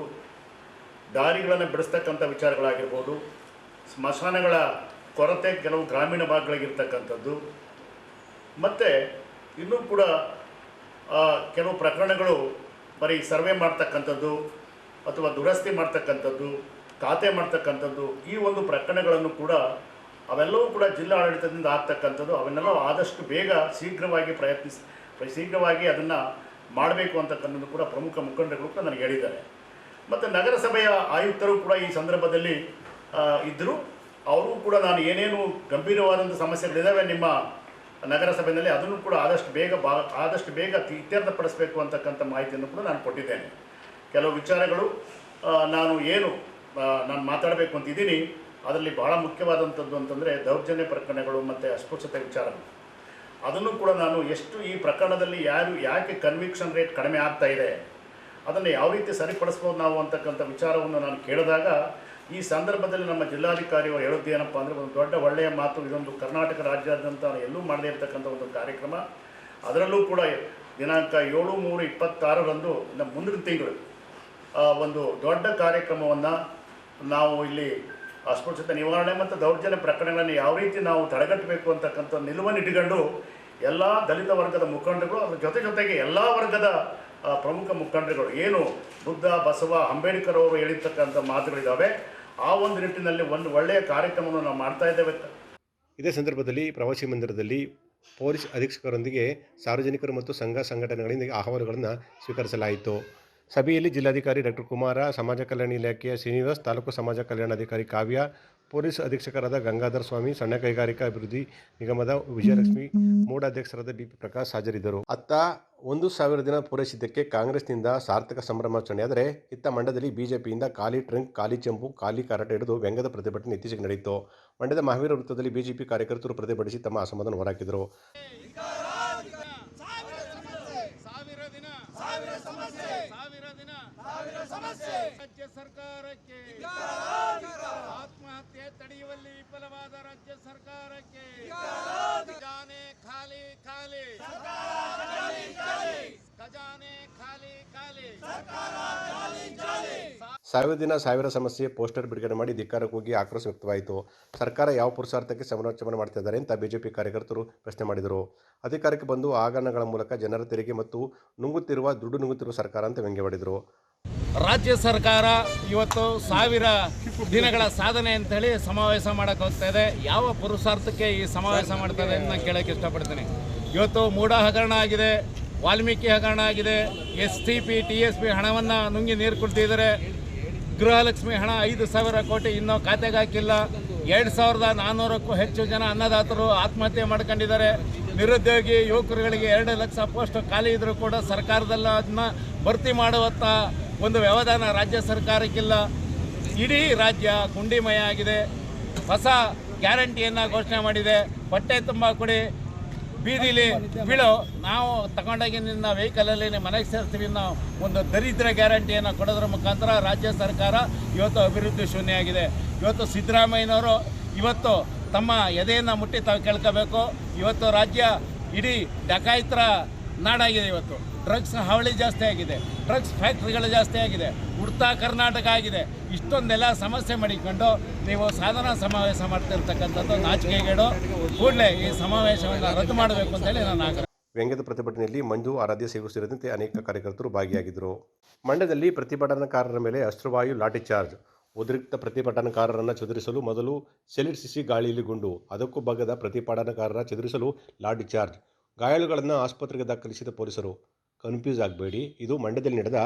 ದಾರಿಗಳನ್ನು ಬಿಡಿಸ್ತಕ್ಕಂಥ ವಿಚಾರಗಳಾಗಿರ್ಬೋದು, ಸ್ಮಶಾನಗಳ ಕೊರತೆ ಕೆಲವು ಗ್ರಾಮೀಣ ಭಾಗಗಳಿಗಿರ್ತಕ್ಕಂಥದ್ದು. ಮತ್ತು ಇನ್ನೂ ಕೂಡ ಕೆಲವು ಪ್ರಕರಣಗಳು ಬರೀ ಸರ್ವೆ ಮಾಡ್ತಕ್ಕಂಥದ್ದು ಅಥವಾ ದುರಸ್ತಿ ಮಾಡ್ತಕ್ಕಂಥದ್ದು, ಖಾತೆ ಮಾಡ್ತಕ್ಕಂಥದ್ದು, ಈ ಒಂದು ಪ್ರಕರಣಗಳನ್ನು ಕೂಡ ಅವೆಲ್ಲವೂ ಕೂಡ ಜಿಲ್ಲಾಡಳಿತದಿಂದ ಆಗ್ತಕ್ಕಂಥದ್ದು. ಅವನ್ನೆಲ್ಲ ಆದಷ್ಟು ಬೇಗ ಶೀಘ್ರವಾಗಿ ಪ್ರಯತ್ನಿಸಿ, ಶೀಘ್ರವಾಗಿ ಅದನ್ನು ಮಾಡಬೇಕು ಅಂತಕ್ಕಂಥದ್ದು ಕೂಡ ಪ್ರಮುಖ ಮುಖಂಡರುಗಳು ಕೂಡ ನನಗೆ ಹೇಳಿದ್ದಾರೆ. ಮತ್ತು ನಗರಸಭೆಯ ಆಯುಕ್ತರು ಕೂಡ ಈ ಸಂದರ್ಭದಲ್ಲಿ ಇದ್ದರು. ಅವರು ಕೂಡ ನಾನು ಏನೇನು ಗಂಭೀರವಾದಂಥ ಸಮಸ್ಯೆಗಳಿದ್ದಾವೆ ನಿಮ್ಮ ನಗರಸಭೆಯಲ್ಲಿ ಅದನ್ನು ಕೂಡ ಆದಷ್ಟು ಬೇಗ ಬಾ, ಆದಷ್ಟು ಬೇಗ ಇತ್ಯರ್ಥಪಡಿಸಬೇಕು ಅಂತಕ್ಕಂಥ ಮಾಹಿತಿಯನ್ನು ಕೂಡ ನಾನು ಕೊಟ್ಟಿದ್ದೇನೆ. ಕೆಲವು ವಿಚಾರಗಳು ನಾನು ಏನು ನಾನು ಮಾತಾಡಬೇಕು ಅಂತಿದ್ದೀನಿ ಅದರಲ್ಲಿ ಬಹಳ ಮುಖ್ಯವಾದಂಥದ್ದು ಅಂತಂದರೆ ದೌರ್ಜನ್ಯ ಪ್ರಕರಣಗಳು ಮತ್ತು ಅಸ್ಪೃಶ್ಯತೆ ವಿಚಾರಗಳು. ಅದನ್ನು ಕೂಡ ನಾನು ಎಷ್ಟು ಈ ಪ್ರಕರಣದಲ್ಲಿ ಯಾರು, ಯಾಕೆ ಕನ್ವಿಕ್ಷನ್ ರೇಟ್ ಕಡಿಮೆ ಆಗ್ತಾ ಇದೆ, ಅದನ್ನು ಯಾವ ರೀತಿ ಸರಿಪಡಿಸ್ಬೋದು ನಾವು ಅಂತಕ್ಕಂಥ ವಿಚಾರವನ್ನು ನಾನು ಕೇಳಿದಾಗ ಈ ಸಂದರ್ಭದಲ್ಲಿ ನಮ್ಮ ಜಿಲ್ಲಾಧಿಕಾರಿ ಅವರು ಹೇಳೋದು ಏನಪ್ಪ ಅಂದರೆ ಒಂದು ದೊಡ್ಡ ಒಳ್ಳೆಯ ಮಾತು, ಇದೊಂದು ಕರ್ನಾಟಕ ರಾಜ್ಯಾದ್ಯಂತ ಎಲ್ಲೂ ಮಾಡದೇ ಇರತಕ್ಕಂಥ ಒಂದು ಕಾರ್ಯಕ್ರಮ. ಅದರಲ್ಲೂ ಕೂಡ ದಿನಾಂಕ ಏಳು ಮೂರು ಇಪ್ಪತ್ತಾರರಂದು ನಮ್ಮ ಮುಂದಿನ ತಿಂಗಳು ಒಂದು ದೊಡ್ಡ ಕಾರ್ಯಕ್ರಮವನ್ನು ನಾವು ಇಲ್ಲಿ ಅಸ್ಪೃಶ್ಯತೆ ನಿವಾರಣೆ ಮತ್ತು ದೌರ್ಜನ್ಯ ಪ್ರಕರಣಗಳನ್ನು ಯಾವ ರೀತಿ ನಾವು ತಡೆಗಟ್ಟಬೇಕು ಅಂತಕ್ಕಂಥ ನಿಲುವನ್ನು ಇಟ್ಟುಕೊಂಡು ಎಲ್ಲ ದಲಿತ ವರ್ಗದ ಮುಖಂಡರು ಅದರ ಜೊತೆ ಜೊತೆಗೆ ಎಲ್ಲ ವರ್ಗದ ಪ್ರಮುಖ ಮುಖಂಡರುಗಳು, ಏನು ಬುದ್ಧ, ಬಸವ, ಅಂಬೇಡ್ಕರ್ ಅವರು ಹೇಳಿರ್ತಕ್ಕಂಥ ಮಾತುಗಳಿದ್ದಾವೆ ಆ ಒಂದು ನಿಟ್ಟಿನಲ್ಲಿ ಒಂದು ಒಳ್ಳೆಯ ಕಾರ್ಯಕ್ರಮವನ್ನು ನಾವು ಮಾಡ್ತಾ ಇದ್ದೇವೆ ಇದೇ ಸಂದರ್ಭದಲ್ಲಿ ಪ್ರವಾಸಿ ಮಂದಿರದಲ್ಲಿ ಪೊಲೀಸ್ ಅಧೀಕ್ಷಕರೊಂದಿಗೆ ಸಾರ್ವಜನಿಕರು ಮತ್ತು ಸಂಘ ಸಂಘಟನೆಗಳಿಂದ ಆಹ್ವಾನಗಳನ್ನು ಸ್ವೀಕರಿಸಲಾಯಿತು. ಸಭೆಯಲ್ಲಿ ಜಿಲ್ಲಾಧಿಕಾರಿ ಡಾಕ್ಟರ್ ಕುಮಾರ, ಸಮಾಜ ಕಲ್ಯಾಣ ಇಲಾಖೆಯ ಶ್ರೀನಿವಾಸ್, ತಾಲೂಕು ಸಮಾಜ ಕಲ್ಯಾಣಾಧಿಕಾರಿ ಕಾವ್ಯ ಪೊಲೀಸ್ ಅಧೀಕ್ಷಕರಾದ ಗಂಗಾಧರ ಸ್ವಾಮಿ ಸಣ್ಣ ಕೈಗಾರಿಕಾ ಅಭಿವೃದ್ಧಿ ನಿಗಮದ ವಿಜಯಲಕ್ಷ್ಮಿ ಮೂಡ ಅಧ್ಯಕ್ಷರಾದ ಬಿ ಪಿ ಪ್ರಕಾಶ್ ಹಾಜರಿದ್ದರು. ಅತ್ತ ಒಂದು ಸಾವಿರ ದಿನ ಪೂರೈಸಿದ್ದಕ್ಕೆ ಕಾಂಗ್ರೆಸ್ನಿಂದ ಸಾರ್ಥಕ ಸಂಭ್ರಮಾಚರಣೆಯಾದರೆ ಇತ್ತ ಮಂಡ್ಯದಲ್ಲಿ ಬಿಜೆಪಿಯಿಂದ ಖಾಲಿ ಟ್ರಂಕ್ ಖಾಲಿ ಚೆಂಪು ಖಾಲಿ ಕಾರಟ ಹಿಡಿದು ವ್ಯಂಗ್ಯದ ಪ್ರತಿಭಟನೆ ಇತ್ತೀಚೆಗೆ ನಡೆಯಿತು. ಮಂಡ್ಯದ ಮಹಾವೀರ ವೃತ್ತದಲ್ಲಿ ಬಿಜೆಪಿ ಕಾರ್ಯಕರ್ತರು ಪ್ರತಿಭಟಿಸಿ ತಮ್ಮ ಅಸಮಾಧಾನ ಹೊರಹಾಕಿದರು. ಸಾವಿರ ದಿನ ಸಾವಿರ ಸಮಸ್ಯೆ ಸಾವಿರ ದಿನ ಸಾವಿರ ಸಮಸ್ಯೆ ರಾಜ್ಯ ಸರ್ಕಾರಕ್ಕೆ ಆತ್ಮಹತ್ಯೆ ತಡೆಯುವಲ್ಲಿ ವಿಫಲವಾದ ರಾಜ್ಯ ಸರ್ಕಾರಕ್ಕೆ ಖಜಾನೆ ಖಾಲಿ ಖಾಲಿ ಖಜಾನೆ ಖಾಲಿ ಖಾಲಿ. ಸಾವಿರ ದಿನ ಸಾವಿರ ಸಮಸ್ಯೆ ಪೋಸ್ಟರ್ ಬಿಡುಗಡೆ ಮಾಡಿ ಧಿಕ್ಕಾರ ಕೂಗಿ ಆಕ್ರೋಶ ವ್ಯಕ್ತವಾಯಿತು. ಸರ್ಕಾರ ಯಾವ ಪುರುಷಾರ್ಥಕ್ಕೆ ಸಮಾಲೋಚನೆ ಮಾಡ್ತಾ ಇದ್ದಾರೆ ಅಂತ ಬಿಜೆಪಿ ಕಾರ್ಯಕರ್ತರು ಪ್ರಶ್ನೆ ಮಾಡಿದರು. ಅಧಿಕಾರಕ್ಕೆ ಬಂದು ಆಗರಣಗಳ ಮೂಲಕ ಜನರ ತೆರಿಗೆ ಮತ್ತು ನುಂಗುತ್ತಿರುವ ದುಡ್ಡು ನುಂಗುತ್ತಿರುವ ಸರ್ಕಾರ ಅಂತ ವ್ಯಂಗ್ಯವಾಡಿದರು ರಾಜ್ಯ ಸರ್ಕಾರ ಇವತ್ತು ಸಾವಿರ ದಿನಗಳ ಸಾಧನೆ ಅಂತೇಳಿ ಸಮಾವೇಶ ಮಾಡಕ್ಕೆ ಹೋಗ್ತಾ ಇದೆ. ಯಾವ ಪುರುಷಾರ್ಥಕ್ಕೆ ಈ ಸಮಾವೇಶ ಮಾಡ್ತಾ ಇದೆ ಅಂತ ನಾನು ಕೇಳಕ್ಕೆ ಇಷ್ಟಪಡ್ತೀನಿ. ಇವತ್ತು ಮೂಢ ಹಗರಣ ಆಗಿದೆ. ವಾಲ್ಮೀಕಿ ಹಗರಣ ಆಗಿದೆ. S T P, T S P ಹಣವನ್ನು ನುಂಗಿ ನೀರು ಕೊಡ್ತಿದ್ದಾರೆ ಗೃಹಲಕ್ಷ್ಮಿ ಹಣ ಐದು ಸಾವಿರ ಕೋಟಿ, ಇನ್ನೂ ಖಾತೆಗೆ ಹಾಕಿಲ್ಲ. ಎರಡು ಸಾವಿರದ ನಾನ್ನೂರಕ್ಕೂ ಹೆಚ್ಚು ಜನ ಅನ್ನದಾತರು ಆತ್ಮಹತ್ಯೆ ಮಾಡ್ಕೊಂಡಿದ್ದಾರೆ. ನಿರುದ್ಯೋಗಿ ಯುವಕರುಗಳಿಗೆ ಎರಡು ಲಕ್ಷ ಪೋಸ್ಟ್ ಖಾಲಿ ಇದ್ದರೂ ಕೂಡ ಸರ್ಕಾರದಲ್ಲ ಅದನ್ನ ಭರ್ತಿ ಮಾಡುವತ್ತ ಒಂದು ವ್ಯವಧಾನ ರಾಜ್ಯ ಸರ್ಕಾರಕ್ಕಿಲ್ಲ. ಇಡೀ ರಾಜ್ಯ ಗುಂಡಿಮಯ ಆಗಿದೆ. ಹೊಸ ಗ್ಯಾರಂಟಿಯನ್ನು ಘೋಷಣೆ ಮಾಡಿದೆ. ಹೊಟ್ಟೆ ತುಂಬ ಕೊಡಿ. ಬೀದಿಲಿ ಬೀಳೋ ನಾವು ತಗೊಂಡಾಗಿನಿಂದ ವೆಹಿಕಲಲ್ಲಿ ಮನೆಗೆ ಸೇರ್ತೀವಿ ನಾವು ಒಂದು ದರಿದ್ರ ಗ್ಯಾರಂಟಿಯನ್ನು ಕೊಡೋದ್ರ ಮುಖಾಂತರ ರಾಜ್ಯ ಸರ್ಕಾರ ಇವತ್ತು ಅಭಿವೃದ್ಧಿ ಶೂನ್ಯ ಆಗಿದೆ. ಇವತ್ತು ಸಿದ್ದರಾಮಯ್ಯನವರು ಇವತ್ತು ತಮ್ಮ ಎದೆಯನ್ನು ಮುಟ್ಟಿ ತಾವು ಕೇಳ್ಕೋಬೇಕು. ಇವತ್ತು ರಾಜ್ಯ ಇಡೀ ಡಕಾಯಿತ್ರ ನಾಡಾಗಿದೆ ಇವತ್ತು. ಡ್ರಗ್ಸ್ ಹಾವಳಿ ಜಾಸ್ತಿ ಆಗಿದೆ. ಡ್ರಗ್ಸ್ ಫ್ಯಾಕ್ಟ್ರಿಗಳು ಜಾಸ್ತಿ ಆಗಿದೆ. ಉಡ್ತಾ ಕರ್ನಾಟಕ ಆಗಿದೆ. ಇಷ್ಟೊಂದೆಲ್ಲ ಸಮಸ್ಯೆ ಮಾಡಿಕೊಂಡು ನೀವು ಸಾಧನಾ ಸಮಾವೇಶ ಮಾಡ್ತಿರ್ತಕ್ಕಂಥದ್ದು ನಾಚಿಕೆಗೇಡು ಕೂಡಲೇ ಈ ಸಮಾವೇಶವನ್ನು ರದ್ದು ಮಾಡಬೇಕು ಅಂತೇಳಿ ನಾನು ಆಗ್ರಹ ವ್ಯಂಗ್ಯದ ಪ್ರತಿಭಟನೆಯಲ್ಲಿ ಮಂಜು ಆರಾಧ್ಯ ಸೇವೆ ಸೇರಿದಂತೆ ಅನೇಕ ಕಾರ್ಯಕರ್ತರು ಭಾಗಿಯಾಗಿದ್ದರು. ಮಂಡ್ಯದಲ್ಲಿ ಪ್ರತಿಭಟನಾಕಾರರ ಮೇಲೆ ಅಸ್ತ್ರವಾಯು ಲಾಠಿ ಚಾರ್ಜ್. ಉದ್ರಿಕ್ತ ಪ್ರತಿಭಟನಾಕಾರರನ್ನು ಚದುರಿಸಲು ಮೊದಲು ಸೆಲಿಡ್ಸಿಸಿ ಗಾಳಿಯಲ್ಲಿ ಗುಂಡು. ಅದಕ್ಕೂ ಭಾಗದ ಪ್ರತಿಭಟನಾಕಾರರ ಚದುರಿಸಲು ಲಾಠಿ ಚಾರ್ಜ್. ಗಾಯಾಳುಗಳನ್ನು ಆಸ್ಪತ್ರೆಗೆ ದಾಖಲಿಸಿದ ಪೊಲೀಸರು. ಕನ್ಫ್ಯೂಸ್ ಆಗಬೇಡಿ. ಇದು ಮಂಡ್ಯದಲ್ಲಿ ನಡೆದ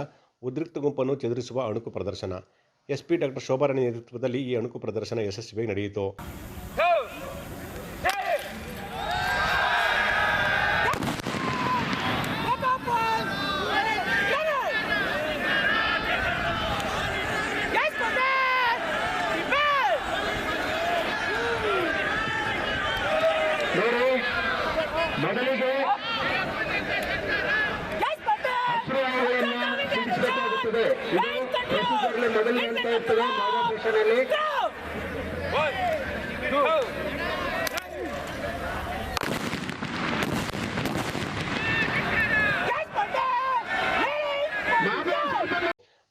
ಉದ್ರಿಕ್ತ ಗುಂಪನ್ನು ಚದುರಿಸುವ ಅಣುಕು ಪ್ರದರ್ಶನ. ಎಸ್ಪಿ ಡಾಕ್ಟರ್ ಶೋಭಾರಾಣಿ ನೇತೃತ್ವದಲ್ಲಿ ಈ ಅಣುಕು ಪ್ರದರ್ಶನ ಯಶಸ್ವಿಯಾಗಿ ನಡೆಯಿತು. ಮೊದಲಿಗೆ ಇರ್ತದೆ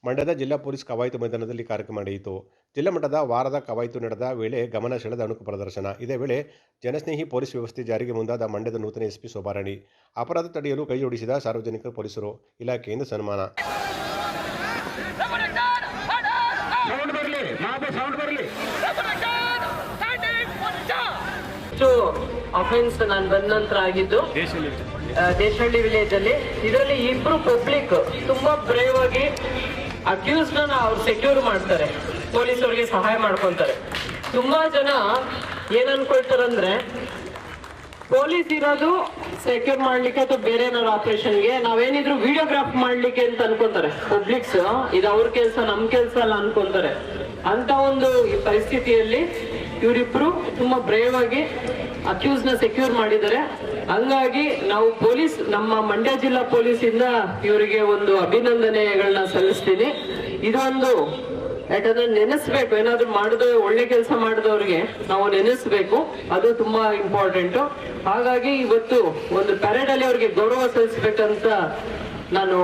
ಮಂಡ್ಯದ ಜಿಲ್ಲಾ ಪೊಲೀಸ್ ಕವಾಯಿತು ಮೈದಾನದಲ್ಲಿ ಕಾರ್ಯಕ್ರಮ ನಡೆಯಿತು. ಜಿಲ್ಲಾ ಮಟ್ಟದ ವಾರದ ಕವಾಯಿತು ನಡೆದ ವೇಳೆ ಗಮನ ಸೆಳೆದ ಅಣುಕು ಪ್ರದರ್ಶನ. ಇದೇ ವೇಳೆ ಜನಸ್ನೇಹಿ ಪೊಲೀಸ್ ವ್ಯವಸ್ಥೆ ಜಾರಿಗೆ ಮುಂದಾದ ಮಂಡ್ಯದ ನೂತನ ಎಸ್ಪಿ ಸೋಬಾರಾಣಿ. ಅಪರಾಧ ತಡೆಯಲು ಕೈಜೋಡಿಸಿದ ಸಾರ್ವಜನಿಕ ಪೊಲೀಸರು. ಇಲಾಖೆಯಿಂದ ಸನ್ಮಾನ. ಹೆಚ್ಚು ಅಫೆನ್ಸ್ ನಾನು ಬಂದ ನಂತರ ಆಗಿದ್ದು ದೇಶಹಳ್ಳಿ ವಿಲೇಜ್ ಅಲ್ಲಿ. ಇದರಲ್ಲಿ ಇಬ್ರು ಪಬ್ಲಿಕ್ ತುಂಬಾ ಬ್ರೇವ್ ಆಗಿ ಅಕ್ಯೂಸ್ ಅವ್ರು ಸೆಕ್ಯೂರ್ ಮಾಡ್ತಾರೆ. ಪೊಲೀಸರಿಗೆ ಸಹಾಯ ಮಾಡ್ಕೊಂತಾರೆ. ತುಂಬಾ ಜನ ಏನ್ ಅನ್ಕೊಳ್ತಾರಂದ್ರೆ ಪೊಲೀಸ್ ಇರೋದು ಸೆಕ್ಯೂರ್ ಮಾಡ್ಲಿಕ್ಕೆ ಅಥವಾ ಬೇರೆ ಏನಾದ್ರು ಆಪರೇಷನ್ಗೆ ನಾವೇನಿದ್ರು ವಿಡಿಯೋಗ್ರಾಫ್ ಮಾಡ್ಲಿಕ್ಕೆ ಅಂತ ಅನ್ಕೊಂತಾರೆ. ಪಬ್ಲಿಕ್ಸ್ ಇದು ಅವ್ರ ಕೆಲಸ ನಮ್ ಕೆಲಸ ಅಲ್ಲ ಅನ್ಕೊಂತಾರೆ. ಅಂತ ಒಂದು ಪರಿಸ್ಥಿತಿಯಲ್ಲಿ ಇವರಿಬ್ರು ತುಂಬಾ ಬ್ರೇವ್ ಆಗಿ ಅಕ್ಯೂಸ್ನ ಸೆಕ್ಯೂರ್ ಮಾಡಿದ್ದಾರೆ ಹಂಗಾಗಿ ನಾವು ಪೊಲೀಸ್, ನಮ್ಮ ಮಂಡ್ಯ ಜಿಲ್ಲಾ ಪೊಲೀಸ್ ಇಂದ ಇವರಿಗೆ ಒಂದು ಅಭಿನಂದನೆಗಳನ್ನ ಸಲ್ಲಿಸ್ತೀನಿ. ಇದೊಂದು, ಯಾಕಂದ್ರೆ ನೆನೆಸ್ಬೇಕು, ಏನಾದ್ರು ಮಾಡಿದ ಒಳ್ಳೆ ಕೆಲಸ ಮಾಡಿದವ್ರಿಗೆ ನಾವು ನೆನೆಸ್ಬೇಕು. ಅದು ತುಂಬಾ ಇಂಪಾರ್ಟೆಂಟ್ ಹಾಗಾಗಿ ಇವತ್ತು ಒಂದು ಪರೇಡ್ ಅಲ್ಲಿ ಅವ್ರಿಗೆ ಗೌರವ ಸಲ್ಲಿಸ್ಬೇಕಂತ ನಾನು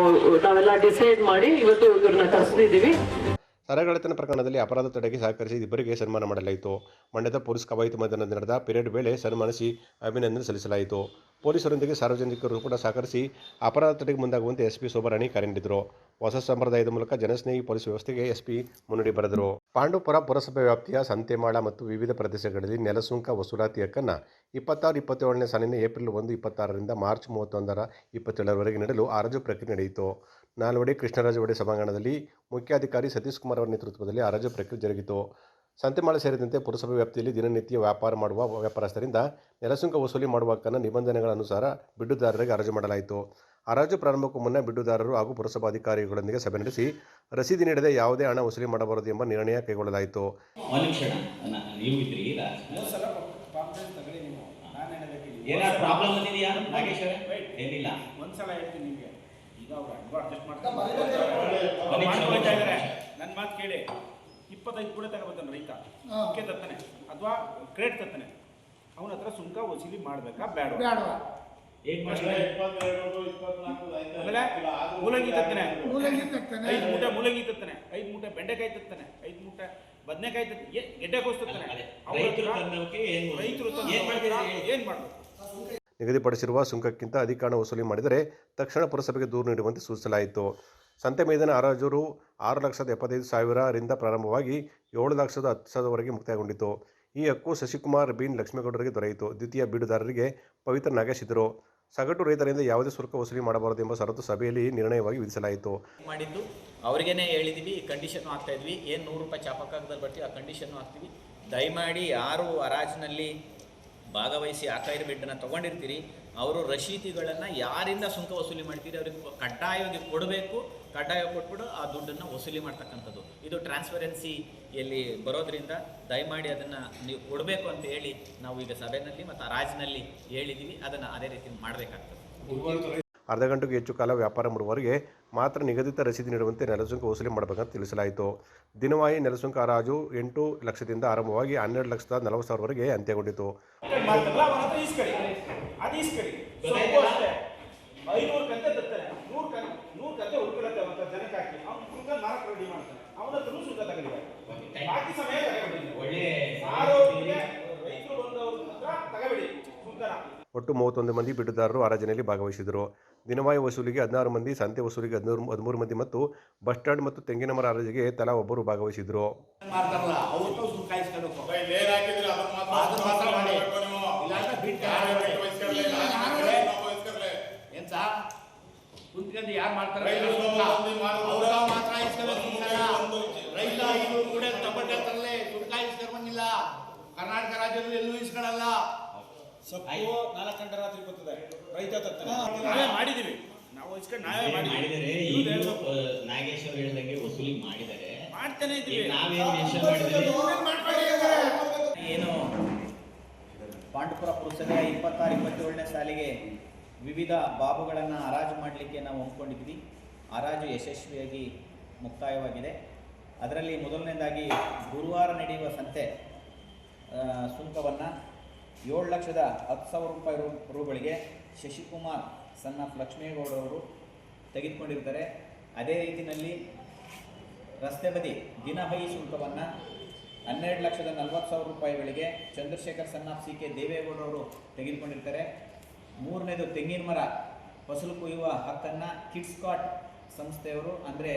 ನಾವೆಲ್ಲ ಡಿಸೈಡ್ ಮಾಡಿ ಇವತ್ತು ಇವ್ರನ್ನ ಕರೆಸಿದೀವಿ ಸರಗಳತನ ಪ್ರಕರಣದಲ್ಲಿ ಅಪರಾಧ ತಡೆಗೆ ಸಹಕರಿಸಿ ಇಬ್ಬರಿಗೆ ಸನ್ಮಾನ ಮಾಡಲಾಯಿತು. ಮಂಡ್ಯದ ಪೊಲೀಸ್ ಕವಾಯಿತು ಮೈದಾನದಲ್ಲಿ ನಡೆದ ಪೆರೇಡ್ ವೇಳೆ ಸನ್ಮಾನಿಸಿ ಅಭಿನಂದನೆ ಸಲ್ಲಿಸಲಾಯಿತು. ಪೊಲೀಸರೊಂದಿಗೆ ಸಾರ್ವಜನಿಕರು ಕೂಡ ಸಹಕರಿಸಿ ಅಪರಾಧ ತಡೆಗೆ ಮುಂದಾಗುವಂತೆ ಎಸ್ಪಿ ಸೋಬರಾಣಿ ಕರೆ ನೀಡಿದರು. ಹೊಸ ಸಂಪ್ರದಾಯದ ಮೂಲಕ ಜನಸ್ನೇಹಿ ಪೊಲೀಸ್ ವ್ಯವಸ್ಥೆಗೆ ಎಸ್ಪಿ ಮುನ್ನುಡಿ ಬರೆದರು. ಪಾಂಡುಪುರ ಪುರಸಭೆ ವ್ಯಾಪ್ತಿಯ ಸಂತೆಮಾಳ ಮತ್ತು ವಿವಿಧ ಪ್ರದೇಶಗಳಲ್ಲಿ ನೆಲಸುಂಕ ವಸೂಲಾತಿ ಹಕ್ಕನ್ನು ಇಪ್ಪತ್ತಾರು, ಇಪ್ಪತ್ತೇಳನೇ ಸಾಲಿನ ಏಪ್ರಿಲ್ ಒಂದು, ಇಪ್ಪತ್ತಾರರಿಂದ ಮಾರ್ಚ್ ಮೂವತ್ತೊಂದರ ಇಪ್ಪತ್ತೇಳರವರೆಗೆ ನೀಡಲು ಆರಜು ಪ್ರಕ್ರಿಯೆ ನಡೆಯಿತು. ನಾಲ್ವಡಿ ಕೃಷ್ಣರಾಜ ಒಡೆ ಸಭಾಂಗಣದಲ್ಲಿ ಮುಖ್ಯಾಧಿಕಾರಿ ಸತೀಶ್ ಕುಮಾರ್ ಅವರ ನೇತೃತ್ವದಲ್ಲಿ ಹರಾಜು ಪ್ರಕ್ರಿಯೆ ಜರುಗಿತು. ಸಂತೆಮಾಳೆ ಸೇರಿದಂತೆ ಪುರಸಭೆ ವ್ಯಾಪ್ತಿಯಲ್ಲಿ ದಿನನಿತ್ಯ ವ್ಯಾಪಾರ ಮಾಡುವ ವ್ಯಾಪಾರಸ್ಥರಿಂದ ನೆಲಸುಂಕ ವಸೂಲಿ ಮಾಡುವ ಹಕ್ಕನ್ನು ನಿಬಂಧನೆಗಳ ಅನುಸಾರ ಬಿಡ್ಡುದಾರರಿಗೆ ಹರಾಜು ಮಾಡಲಾಯಿತು. ಹರಾಜು ಪ್ರಾರಂಭಕ್ಕೂ ಮುನ್ನ ಬಿಡ್ಡುದಾರರು ಹಾಗೂ ಪುರಸಭಾಧಿಕಾರಿಗಳೊಂದಿಗೆ ಸಭೆ ನಡೆಸಿ ರಸೀದಿ ನೀಡದೆ ಯಾವುದೇ ಹಣ ವಸೂಲಿ ಮಾಡಬಾರದು ಎಂಬ ನಿರ್ಣಯ ಕೈಗೊಳ್ಳಲಾಯಿತು. ಏನಾದ್ರು ಪ್ರಾಬ್ಲಮ್ ಬಂದಿದೆಯಾ ನಾಗೇಶ್ವರ ಅವರೇ? ಏನಿಲ್ಲ. ಒಂದ್ಸಲ ಹೇಳ್ತೀನಿ ನಿಮಗೆ. ಈಗ ಅವ್ರು ಅಡ್ಜಸ್ಟ್ ಒಂದ್ ಇದ್ದಾರೆ. ನನ್ನ ಮಾತು ಕೇಳಿ. ಇಪ್ಪತ್ತೈದು ಕೂಡ ತಗೋಬರ್ತಾನೆ ರೈತ. ಮುಖ್ಯ ತತ್ತಾನೆ ಅಥವಾ ಕ್ರೇಟ್ ತತ್ತಾನೆ ಅವನ ಹತ್ರ ಸುಂಕ ವಸೂಲಿ ಮಾಡ್ಬೇಕಾ ಬೇಡ ಆಮೇಲೆ ಮೂಲಂಗಿ ತತ್ತಾನೆ ಐದು ಮೂಟೆ ಮೂಲಂಗಿ ತತ್ತಾನೆ ಐದು ಮೂಟೆ ಬೆಂಡೆಕಾಯಿ ತತ್ತಾನೆ ಐದು ಮೂಟೆ ಬದನೆಕಾಯಿ ತತ್ತ ಗೆಡ್ಡೆ ಕೋಸ್ತಾನೆ ರೈತರು ಏನ್ ಮಾಡ್ಬೇಕು? ನಿಗದಿಪಡಿಸಿರುವ ಸುಂಕಕ್ಕಿಂತ ಅಧಿಕ ಹಣ ವಸೂಲಿ ಮಾಡಿದರೆ ತಕ್ಷಣ ಪುರಸಭೆಗೆ ದೂರು ನೀಡುವಂತೆ ಸೂಚಿಸಲಾಯಿತು. ಸಂತೆ ಮೈದಾನ ಹರಾಜರು ಆರು ಲಕ್ಷದ ಎಪ್ಪತ್ತೈದು ಸಾವಿರರಿಂದ ಪ್ರಾರಂಭವಾಗಿ ಏಳು ಲಕ್ಷದ ಹತ್ತು ಸಾವಿರವರೆಗೆ ಮುಕ್ತಾಯಗೊಂಡಿತು. ಈ ಹಕ್ಕು ಶಶಿಕುಮಾರ್ ಬಿನ್ ಲಕ್ಷ್ಮೇಗೌಡರಿಗೆ ದೊರೆಯಿತು. ದ್ವಿತೀಯ ಬೀಡುದಾರರಿಗೆ ಪವಿತ್ರ ನಾಗೇಶ್ ಇದ್ದರು ಸಗಟು ರೈತರಿಂದ ಯಾವುದೇ ಶುಲ್ಕ ವಸೂಲಿ ಮಾಡಬಾರದು ಎಂಬ ಷರತ್ತು ಸಭೆಯಲ್ಲಿ ನಿರ್ಣಯವಾಗಿ ವಿಧಿಸಲಾಯಿತು. ಮಾಡಿದ್ದು. ಅವ್ರಿಗೇನೆ ಹೇಳಿದ್ವಿ ಕಂಡೀಷನ್ ಹಾಕ್ತಾ ಇದ್ವಿ. ಏನು ನೂರು ರೂಪಾಯಿ ಚಾಪಕ್ಕಾಗದಲ್ಲಿ ಬರ್ತೀವಿ, ಆ ಕಂಡೀಷನ್ ಹಾಕ್ತೀವಿ. ದಯಮಾಡಿ ಯಾರು ಹರಾಜಿನಲ್ಲಿ ಭಾಗವಹಿಸಿ ಆಕಾಯಿರ ಬೆಡ್ಡನ್ನು ತೊಗೊಂಡಿರ್ತೀರಿ. ಅವರು ರಶೀತಿಗಳನ್ನು ಯಾರಿಂದ ಸುಂಕ ವಸೂಲಿ ಮಾಡ್ತೀರಿ, ಅವ್ರಿಗೆ ಕಡ್ಡಾಯವಾಗಿ ಕೊಡಬೇಕು, ಕಡ್ಡಾಯ ಕೊಟ್ಬಿಟ್ಟು ಆ ದುಡ್ಡನ್ನು ವಸೂಲಿ ಮಾಡ್ತಕ್ಕಂಥದ್ದು. ಇದು ಟ್ರಾನ್ಸ್ಪರೆನ್ಸಿಯಲ್ಲಿ ಬರೋದ್ರಿಂದ ದಯಮಾಡಿ ಅದನ್ನು ನೀವು ಕೊಡಬೇಕು ಅಂತ ಹೇಳಿ ನಾವು ಈಗ ಸಭೆಯಲ್ಲಿ ಮತ್ತು ರಾಜ್ನಲ್ಲಿ ಹೇಳಿದ್ದೀವಿ ಅದನ್ನು ಅದೇ ರೀತಿ ಮಾಡಬೇಕಾಗ್ತದೆ. ಅರ್ಧ ಗಂಟೆಗೂ ಹೆಚ್ಚು ಕಾಲ ವ್ಯಾಪಾರ ಮಾಡುವವರಿಗೆ ಮಾತ್ರ ನಿಗದಿತ ರಸೀದಿ ನೀಡುವಂತೆ ನೆಲಸುಂಕ ವಸೂಲಿ ಮಾಡಬೇಕಂತ ತಿಳಿಸಲಾಯಿತು. ದಿನವಾಯಿ ನೆಲಸುಂಕ ಹರಾಜು ಎಂಟು ಲಕ್ಷದಿಂದ ಆರಂಭವಾಗಿ ಹನ್ನೆರಡು ಲಕ್ಷದ ನಲವತ್ತು ಸಾವಿರವರೆಗೆ ಅಂತ್ಯಗೊಂಡಿತು. ಮಾಡ್ತಾರಲ್ಲ ಅವನ ಹತ್ರ ಈಸ್ಕಡಿ ಅದು ಈಸ್ಕಡಿ ಸೊಪ್ಪು ಅಷ್ಟೇ ಐನೂರು ಕಂತೆ ತರ್ತಾನೆ ನೂರು ಕನ್ ನೂರು ಕಂತೆ ಉಳ್ಕೊಳತ್ತೆ ಅವನ ಜನಕ್ಕೆ ಹಾಕಿ ಅವ್ನು ಸುಂಕ ಮಾರಕ್ ರೆಡಿ ಮಾಡ್ತಾನೆ ಅವನ ಹತ್ರನೂ ಸುಂಕ ತಗೊಂಡಿದ್ದಾರೆ ಬಾಕಿ ಸಮಯ ತಗೊಂಡಿದ್ದಾರೆ ಒಳ್ಳೆ ಮಾರೋರಿಗೆ ರೈತರು ಬಂದವ್ರ ಹತ್ರ ತಗೋಬೇಡಿ ಸುಂಕನ ಒಟ್ಟು ಮೂವತ್ತೊಂದು ಮಂದಿ ಬಿಡುದಾರರು ಆರಾಜನೆಯಲ್ಲಿ ಭಾಗವಹಿಸಿದರು. ದಿನವಾಯ ವಸೂಲಿಗೆ ಹದಿನಾರು ಮಂದಿ, ಸಂತೆ ವಸೂಲಿಗೆ ಹದಿನೂರು ಹದಿಮೂರು ಮಂದಿ ಮತ್ತು ಬಸ್ ಸ್ಟ್ಯಾಂಡ್ ಮತ್ತು ತೆಂಗಿನ ಮರ ಹರಾಜಿಗೆ ತಲಾ ಒಬ್ಬರು ಭಾಗವಹಿಸಿದರು. ಕರ್ನಾಟಕ ರಾಜ್ಯದಲ್ಲಿ ಎಲ್ಲೂ ಇಸ್ಕೊಳಲ್ಲ. ಸೊಪ್ಪು ನಾಲ್ಕು ಗಂಟೆ ರಾತ್ರಿ ಬರ್ತದೆ. ರೈತ ನಾವೇ ಮಾಡಿದೀವಿ. ನಾವು ಇಸ್ಕೊಂಡು ನಾವೇ ಮಾಡಿದರೆ ಇವ್ರು ಈಗಲೂ ಹೇಳ್ಬೇಕು. ನಾಗೇಶ್ ಅವರು ಹೇಳಿದಂಗೆ ವಸೂಲಿ ಮಾಡಿದ್ದಾರೆ ಮಾಡ್ತಾನೆ ಇದೀವಿ ನಾವೇನು ಮೆನ್ಷನ್ ಮಾಡಿದ್ದೀವಿ. ಏನು ಪಾಂಡುಪುರ ಪುರಸಭೆಯ ಇಪ್ಪತ್ತಾರು ಇಪ್ಪತ್ತೇಳನೇ ಸಾಲಿಗೆ ವಿವಿಧ ಬಾಬುಗಳನ್ನು ಹರಾಜು ಮಾಡಲಿಕ್ಕೆ ನಾವು ಹೊಂದ್ಕೊಂಡಿದ್ವಿ ಹರಾಜು ಯಶಸ್ವಿಯಾಗಿ ಮುಕ್ತಾಯವಾಗಿದೆ. ಅದರಲ್ಲಿ ಮೊದಲನೇದಾಗಿ ಗುರುವಾರ ನಡೆಯುವ ಸಂತೆ ಸುಂಕವನ್ನು ಏಳು ಲಕ್ಷದ ಹತ್ತು ಸಾವಿರ ರೂಪಾಯಿ ರೂ, ರೂಗಳಿಗೆ ಶಶಿಕುಮಾರ್ ಸನ್ ಆಫ್ ಲಕ್ಷ್ಮೇಗೌಡ ಅವರು ತೆಗೆದುಕೊಂಡಿರ್ತಾರೆ ಅದೇ ರೀತಿಯಲ್ಲಿ ರಸ್ತೆ ಬದಿ ದಿನಹೈ ಶುಲ್ಕವನ್ನು ಹನ್ನೆರಡು ಲಕ್ಷದ ನಲವತ್ತು ಸಾವಿರ ರೂಪಾಯಿಗಳಿಗೆ Chandrashekar son of C K ದೇವೇಗೌಡರವರು ತೆಗೆದುಕೊಂಡಿರ್ತಾರೆ ಮೂರನೇದು ತೆಂಗಿನ ಮರ ಫಸಲು ಕೊಯ್ಯುವ ಹಕ್ಕನ್ನು ಕಿಡ್ಸ್ಕಾಟ್ ಸಂಸ್ಥೆಯವರು, ಅಂದರೆ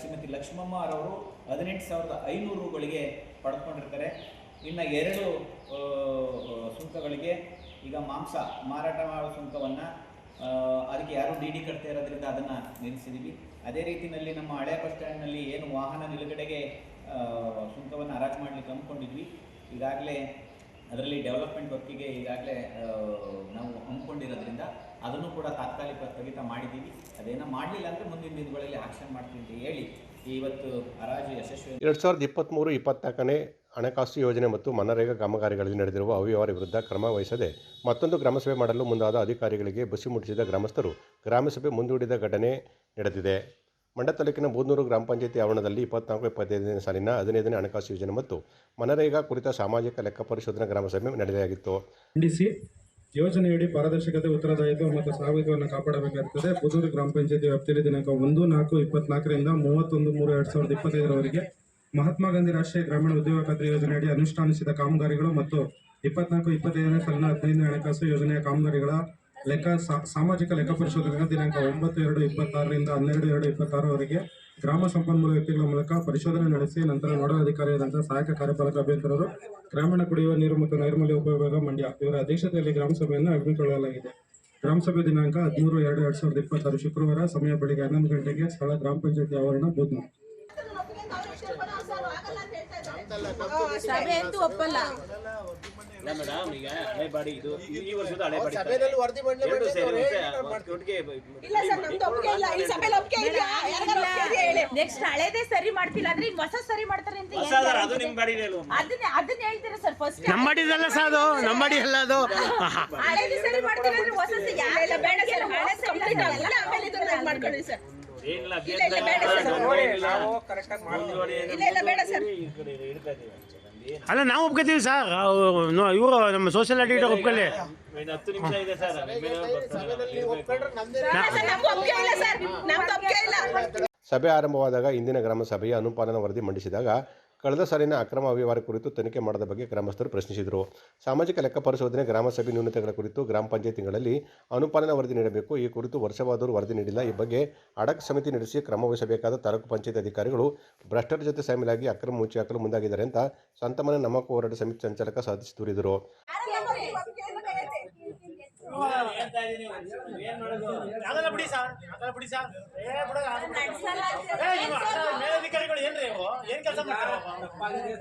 ಶ್ರೀಮತಿ ಲಕ್ಷ್ಮಮ್ಮ ಅವರವರು ಹದಿನೆಂಟು ಸಾವಿರದ ಐನೂರು ರೂಗಳಿಗೆ ಪಡೆದುಕೊಂಡಿರ್ತಾರೆ ಇನ್ನು ಎರಡು ಸುಂಕಗಳಿಗೆ ಈಗ ಮಾಂಸ, ಮಾರಾಟ ಮಾಡುವ ಸುಂಕವನ್ನು ಅದಕ್ಕೆ ಯಾರು ಡಿ ಡಿ ಕಟ್ತಾ ಇರೋದ್ರಿಂದ ಅದನ್ನು ನಿಲ್ಲಿಸಿದ್ದೀವಿ ಅದೇ ರೀತಿಯಲ್ಲಿ ನಮ್ಮ ಹಳೆ ಬಸ್ ಸ್ಟ್ಯಾಂಡ್ನಲ್ಲಿ ಏನು ವಾಹನ ನಿಲುಗಡೆಗೆ ಸುಂಕವನ್ನು ಹರಾಜು ಮಾಡಲಿಕ್ಕೆ ಹಮ್ಮಿಕೊಂಡಿದ್ವಿ. ಈಗಾಗಲೇ ಅದರಲ್ಲಿ ಡೆವಲಪ್ಮೆಂಟ್ ವರ್ಕಿಗೆ ಈಗಾಗಲೇ ನಾವು ಹಮ್ಮಿಕೊಂಡಿರೋದ್ರಿಂದ ಅದನ್ನು ಕೂಡ ತಾತ್ಕಾಲಿಕ ಸ್ಥಗಿತ ಮಾಡಿದ್ದೀವಿ. ಅದೇನೋ ಮಾಡಲಿಲ್ಲ ಅಂದರೆ ಮುಂದಿನ ದಿನಗಳಲ್ಲಿ ಆಕ್ಷನ್ ಮಾಡ್ತೀವಿ ಅಂತ ಹೇಳಿ. ಇವತ್ತು ಹರಾಜು ಯಶಸ್ವಿ ಎರಡು ಸಾವಿರದ ಇಪ್ಪತ್ತ್ಮೂರು ಇಪ್ಪತ್ನಾಲ್ಕನೇ ಹಣಕಾಸು ಯೋಜನೆ ಮತ್ತು ಮನರೇಗಾ ಕಾಮಗಾರಿಗಳಲ್ಲಿ ನಡೆದಿರುವ ಅವ್ಯವಹಾರ ವಿರುದ್ಧ ಕ್ರಮ ವಹಿಸದೆ ಮತ್ತೊಂದು ಗ್ರಾಮಸಭೆ ಮಾಡಲು ಮುಂದಾದ ಅಧಿಕಾರಿಗಳಿಗೆ ಬಸಿ ಮುಟ್ಟಿಸಿದ ಗ್ರಾಮಸ್ಥರು ಗ್ರಾಮಸಭೆ ಮುಂದೂಡಿದ ಘಟನೆ ನಡೆದಿದೆ. ಮಂಡ್ಯ ತಾಲೂಕಿನ ಬೂದನೂರು ಗ್ರಾಮ ಪಂಚಾಯತಿ ಆವರಣದಲ್ಲಿ ಇಪ್ಪತ್ನಾಲ್ಕು, ಇಪ್ಪತ್ತೈದನೇ ಸಾಲಿನ ಹದಿನೈದನೇ ಹಣಕಾಸು ಯೋಜನೆ ಮತ್ತು ಮನರೇಗಾ ಕುರಿತ ಸಾಮಾಜಿಕ ಲೆಕ್ಕ ಪರಿಶೋಧನಾ ಗ್ರಾಮಸಭೆ ನಡೆಯಾಗಿತ್ತು ಖಂಡಿಸಿ ಯೋಜನೆಯಡಿ ಪಾರದರ್ಶಕತೆ, ಉತ್ತರದಾಯಿತ್ವ ಮತ್ತು ಸ್ವಾಮಿತ್ವವನ್ನು ಕಾಪಾಡಬೇಕಾಗುತ್ತದೆ ಪುದೂರು ಗ್ರಾಮ ಪಂಚಾಯತಿ ವ್ಯಾಪ್ತಿಯಲ್ಲಿ ದಿನಾಂಕ ಒಂದು, ನಾಲ್ಕು, ಇಪ್ಪತ್ನಾಲ್ಕರಿಂದ ಮೂವತ್ತೊಂದು, ಮೂರು, ಎರಡು ಸಾವಿರದ ಇಪ್ಪತ್ತೈದರವರೆಗೆ ಮಹಾತ್ಮ ಗಾಂಧಿ ರಾಷ್ಟ್ರೀಯ ಗ್ರಾಮೀಣ ಉದ್ಯೋಗ ಖಾತ್ರಿ ಯೋಜನೆಯಡಿ ಅನುಷ್ಠಾನಿಸಿದ ಕಾಮಗಾರಿಗಳು ಮತ್ತು ಇಪ್ಪತ್ನಾಲ್ಕು, ಇಪ್ಪತ್ತೈದನೇ ಸಾಲಿನ ಹದಿನೈದನೇ ಹಣಕಾಸು ಯೋಜನೆಯ ಕಾಮಗಾರಿಗಳ ಲೆಕ್ಕ ಸಾಮಾಜಿಕ ಲೆಕ್ಕ ಪರಿಶೋಧನೆ ದಿನಾಂಕ ಒಂಬತ್ತು, ಎರಡು, ಇಪ್ಪತ್ತಾರರಿಂದ ಹನ್ನೆರಡು, ಎರಡು ಇಪ್ಪತ್ತಾರವರೆಗೆ ಗ್ರಾಮ ಸಂಪನ್ಮೂಲ ವ್ಯಕ್ತಿಗಳ ಮೂಲಕ ಪರಿಶೋಧನೆ ನಡೆಸಿ ನಂತರ ನೋಡಲ್ ಅಧಿಕಾರಿಯಾದಂತಹ ಸಹಾಯಕ ಕಾರ್ಯಪಾಲಕ ಅಭಿಯಂತರರು ಗ್ರಾಮೀಣ ಕುಡಿಯುವ ನೀರು ಮತ್ತು ನೈರ್ಮಲ್ಯ ಉಪಯೋಗ ಮಂಡ್ಯ ಇವರ ಅಧ್ಯಕ್ಷತೆಯಲ್ಲಿ ಗ್ರಾಮಸಭೆಯನ್ನು ಹಮ್ಮಿಕೊಳ್ಳಲಾಗಿದೆ ಗ್ರಾಮಸಭೆ ದಿನಾಂಕ ಹದಿಮೂರು, ಎರಡು ಎರಡು ಸಾವಿರದ ಇಪ್ಪತ್ತಾರು ಶುಕ್ರವಾರ ಸಮಯ ಬೆಳಿಗ್ಗೆ ಹನ್ನೊಂದು ಗಂಟೆಗೆ ಸ್ಥಳ ಗ್ರಾಮ ಪಂಚಾಯತಿ ಆವರಣ ಬೂದ್ನೂರು ಸಭೆ ಅಂತೂ ಒಪ್ಪಲ್ಲ. ಮೇಡಮ್ ಈಗ ಹಳೆ ಬಾಡಿ ಇದು. ಈ ವರ್ಷದ ಹಳೆ ಬಾಡಿ ಸಭೆಯಲ್ಲಿ ವರದಿ ಮಂಡನೆ ಎರಡು ಸೇರಿ ಮಾಡಿ ಮತ್ತೆ ಏನಾದ್ರು ಮಾಡ್ತೀವಿ. ಒಟ್ಟಿಗೆ ಇಲ್ಲ ಸರ್ ನಮ್ದು ಒಪ್ಪಿಗೆ ಇಲ್ಲ. ಈ ಸಭೆಯಲ್ಲಿ ಒಪ್ಪಿಗೆ ಇಲ್ಲ. ಯಾರಿಗಾರು ಒಪ್ಪಿಗೆ ಇದೆಯಾ ಹೇಳಿ. ನೆಕ್ಸ್ಟ್ ಹಳೇದೇ ಸರಿ ಮಾಡ್ತಿಲ್ಲ ಅಂದ್ರೆ ಈಗ ಹೊಸ ಸರಿ ಮಾಡ್ತಾರೆ ಅಂತ ಹೊಸ ಅದು? ನಿಮ್ ಅದನ್ನ ಅದನ್ನ ಹೇಳ್ತೀರಾ ಸರ್ ಫಸ್ಟ್ ನಮ್ಮಡಿದಲ್ಲ ಸರ್ ಅದು ನಮ್ಮಡಿ ಅಲ್ಲ ಅದು. ಹಳೇದು ಸರಿ ಮಾಡ್ತೀರಾ ಅಂದ್ರೆ ಹೊಸ ಯಾರೆಲ್ಲ ಬೇಡ ಸರ್ ಹಳೆ ಸರಿ ಆಮೇಲೆ ಇದನ್ನ ಮಾಡ್ಕೊಳ್ಳಿ ಸರ್. ಏನಿಲ್ಲ ಇಲ್ಲ, ಇಲ್ಲ, ಬೇಡ ಸರ್. ಇಲ್ಲ ಇಲ್ಲ ಬೇಡ ಸರ್. ಅಲ್ಲ ನಾವು ಒಪ್ಕೋತೀವಿ ಸರ್. ಇವರು ನಮ್ಮ ಸೋಷಿಯಲ್ ಆಡಿಟರ್ ಒಪ್ಕೊಳ್ಳಿ ಹತ್ತು ನಿಮಿಷ ಇದೆ ಸರ್ ಸಭೆಯಲ್ಲಿ ನೀವು ಒಪ್ಕೊಂಡ್ರೆ ಸರ್, ನಮ್ದು ಒಪ್ಪಿಗೆ ಇಲ್ಲ ಸರ್. ನಮ್ದು ಒಪ್ಪಿಗೆ ಇಲ್ಲ. ಸಭೆ ಆರಂಭವಾದಾಗ ಇಂದಿನ ಗ್ರಾಮ ಸಭೆಯ ಅನುಪಾಲನ ವರದಿ ಮಂಡಿಸಿದಾಗ ಕಳೆದ ಸಾಲಿನ ಅಕ್ರಮ ಅವ್ಯವಹಾರ ಕುರಿತು ತನಿಖೆ ಮಾಡದ ಬಗ್ಗೆ ಗ್ರಾಮಸ್ಥರು ಪ್ರಶ್ನಿಸಿದರು. ಸಾಮಾಜಿಕ ಲೆಕ್ಕ ಪರಿಶೋಧನೆ ಗ್ರಾಮಸಭೆ ನ್ಯೂನತೆಗಳ ಕುರಿತು ಗ್ರಾಮ ಪಂಚಾಯತಿಗಳಲ್ಲಿ ಅನುಪಾಲನಾ ವರದಿ ನೀಡಬೇಕು. ಈ ಕುರಿತು ವರ್ಷವಾದರೂ ವರದಿ ನೀಡಿಲ್ಲ. ಈ ಬಗ್ಗೆ ಅಡಕ್ ಸಮಿತಿ ನಡೆಸಿ ಕ್ರಮ ವಹಿಸಬೇಕಾದ ತಾಲೂಕು ಪಂಚಾಯತ್ ಅಧಿಕಾರಿಗಳು ಭ್ರಷ್ಟರ ಜೊತೆ ಸಾಮಿಲಾಗಿ ಅಕ್ರಮ ಮುಚ್ಚಿ ಹಾಕಲು ಮುಂದಾಗಿದ್ದಾರೆ ಅಂತ ಸಂತಮನ ನಮಕ ಹೋರಾಟ ಸಮಿತಿ ಸಂಚಾಲಕ ಸಾಧಿಸಿ ದೂರಿದರು. ಅದೆಲ್ಲ ಬಿಡಿ ಸರ್ ಅದೆಲ್ಲ ಬಿಡಿ ಸರ್ ಏ ಬಿಡಲ್ಲ. ಏ, ಅಲ್ಲ, ಮೇಲಧಿಕಾರಿಗಳು ಏನ್ರಿ ಇವು? ಏನ್ ಕೆಲಸ ಮಾಡ್ತಾರೆ?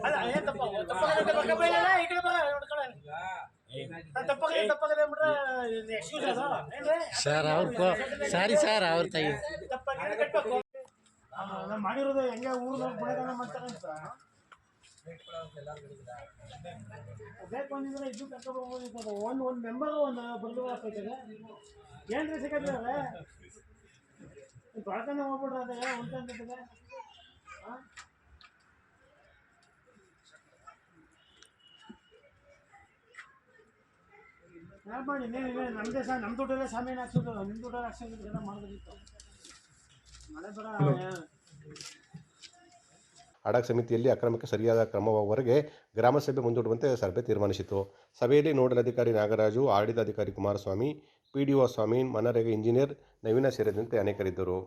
ಅಲ್ಲ ಏನ್ ತಪ್ಪ? ತಪ್ಪಾಗದೆ ಪಕ್ಕ ಬೈಲಲ್ಲ ಈ ಕಡೆ ನೋಡ್ಕೊಳ್ಳಿ ಬಿಟ್ರೆ ಎಕ್ಸ್ಕ್ಯೂಸ್ ಅದು. ಏನ್ರಿ? ಸರ್ ಅವ್ರ ಸಾರಿ ಸರ್ ಅವ್ರ ತಾಯಿ. ತಪ್ಪಾಗಿ ಕಟ್ಬೇಕು. ಮಾಡಿರೋದು ಹೆಂಗೆ? ಊರ್ನ ಬಿಡೋದನ್ನ ಮಾಡ್ತಾರೆ ಅಂತ. ಬೇಕು ಅಂದಿದ್ರೆ ಇದು ಕರ್ಕೊಂಡು ಹೋಗ್ಬೋದು ಒಂದು ಒಂದು ಮೆಂಬರ್ ಒಂದು ಬರ್ದು ಹಾಕೈತದೆ ಏನ್ರಿ ಸಿಗತ್ತೆ ತೊಳ್ಕೊಂಡೆ ಹೋಗ್ಬಿಡ್ರಿ ಅದೇ ಉಳ್ಕೊಂಡ್ಬಿಟ್ಟಿದೆ ಯಾರು ಮಾಡಿ? ಇನ್ನೇನು ನಮ್ಮದೇ ಸಹ ನಮ್ಮ ದುಡ್ಡಲ್ಲೇ ಸಾಮಾನು ಹಾಕ್ಸೋದು ನಿಮ್ಮ ದುಡ್ಡಲ್ಲಿ ಹಾಕ್ಸೋದು ಎಲ್ಲ ಮಳೆ ಬರ ಅಡಕ್ ಸಮಿತಿಯಲ್ಲಿ ಅಕ್ರಮಕ್ಕೆ ಸರಿಯಾದ ಕ್ರಮವರೆಗೆ ಗ್ರಾಮ ಸಭೆ ಮುಂದೂಡುವಂತೆ ಸಭೆ ತೀರ್ಮಾನಿಸಿತು. ಸಭೆಯಲ್ಲಿ ನೋಡಲ್ ಅಧಿಕಾರಿ ನಾಗರಾಜು ಆಡಳಿತಾಧಿಕಾರಿ ಕುಮಾರಸ್ವಾಮಿ ಪಿಡಿಒ ಸ್ವಾಮಿ ಮನರೇಗ ಇಂಜಿನಿಯರ್ ನವೀನ ಸೇರಿದಂತೆ ಅನೇಕರಿದ್ದರು.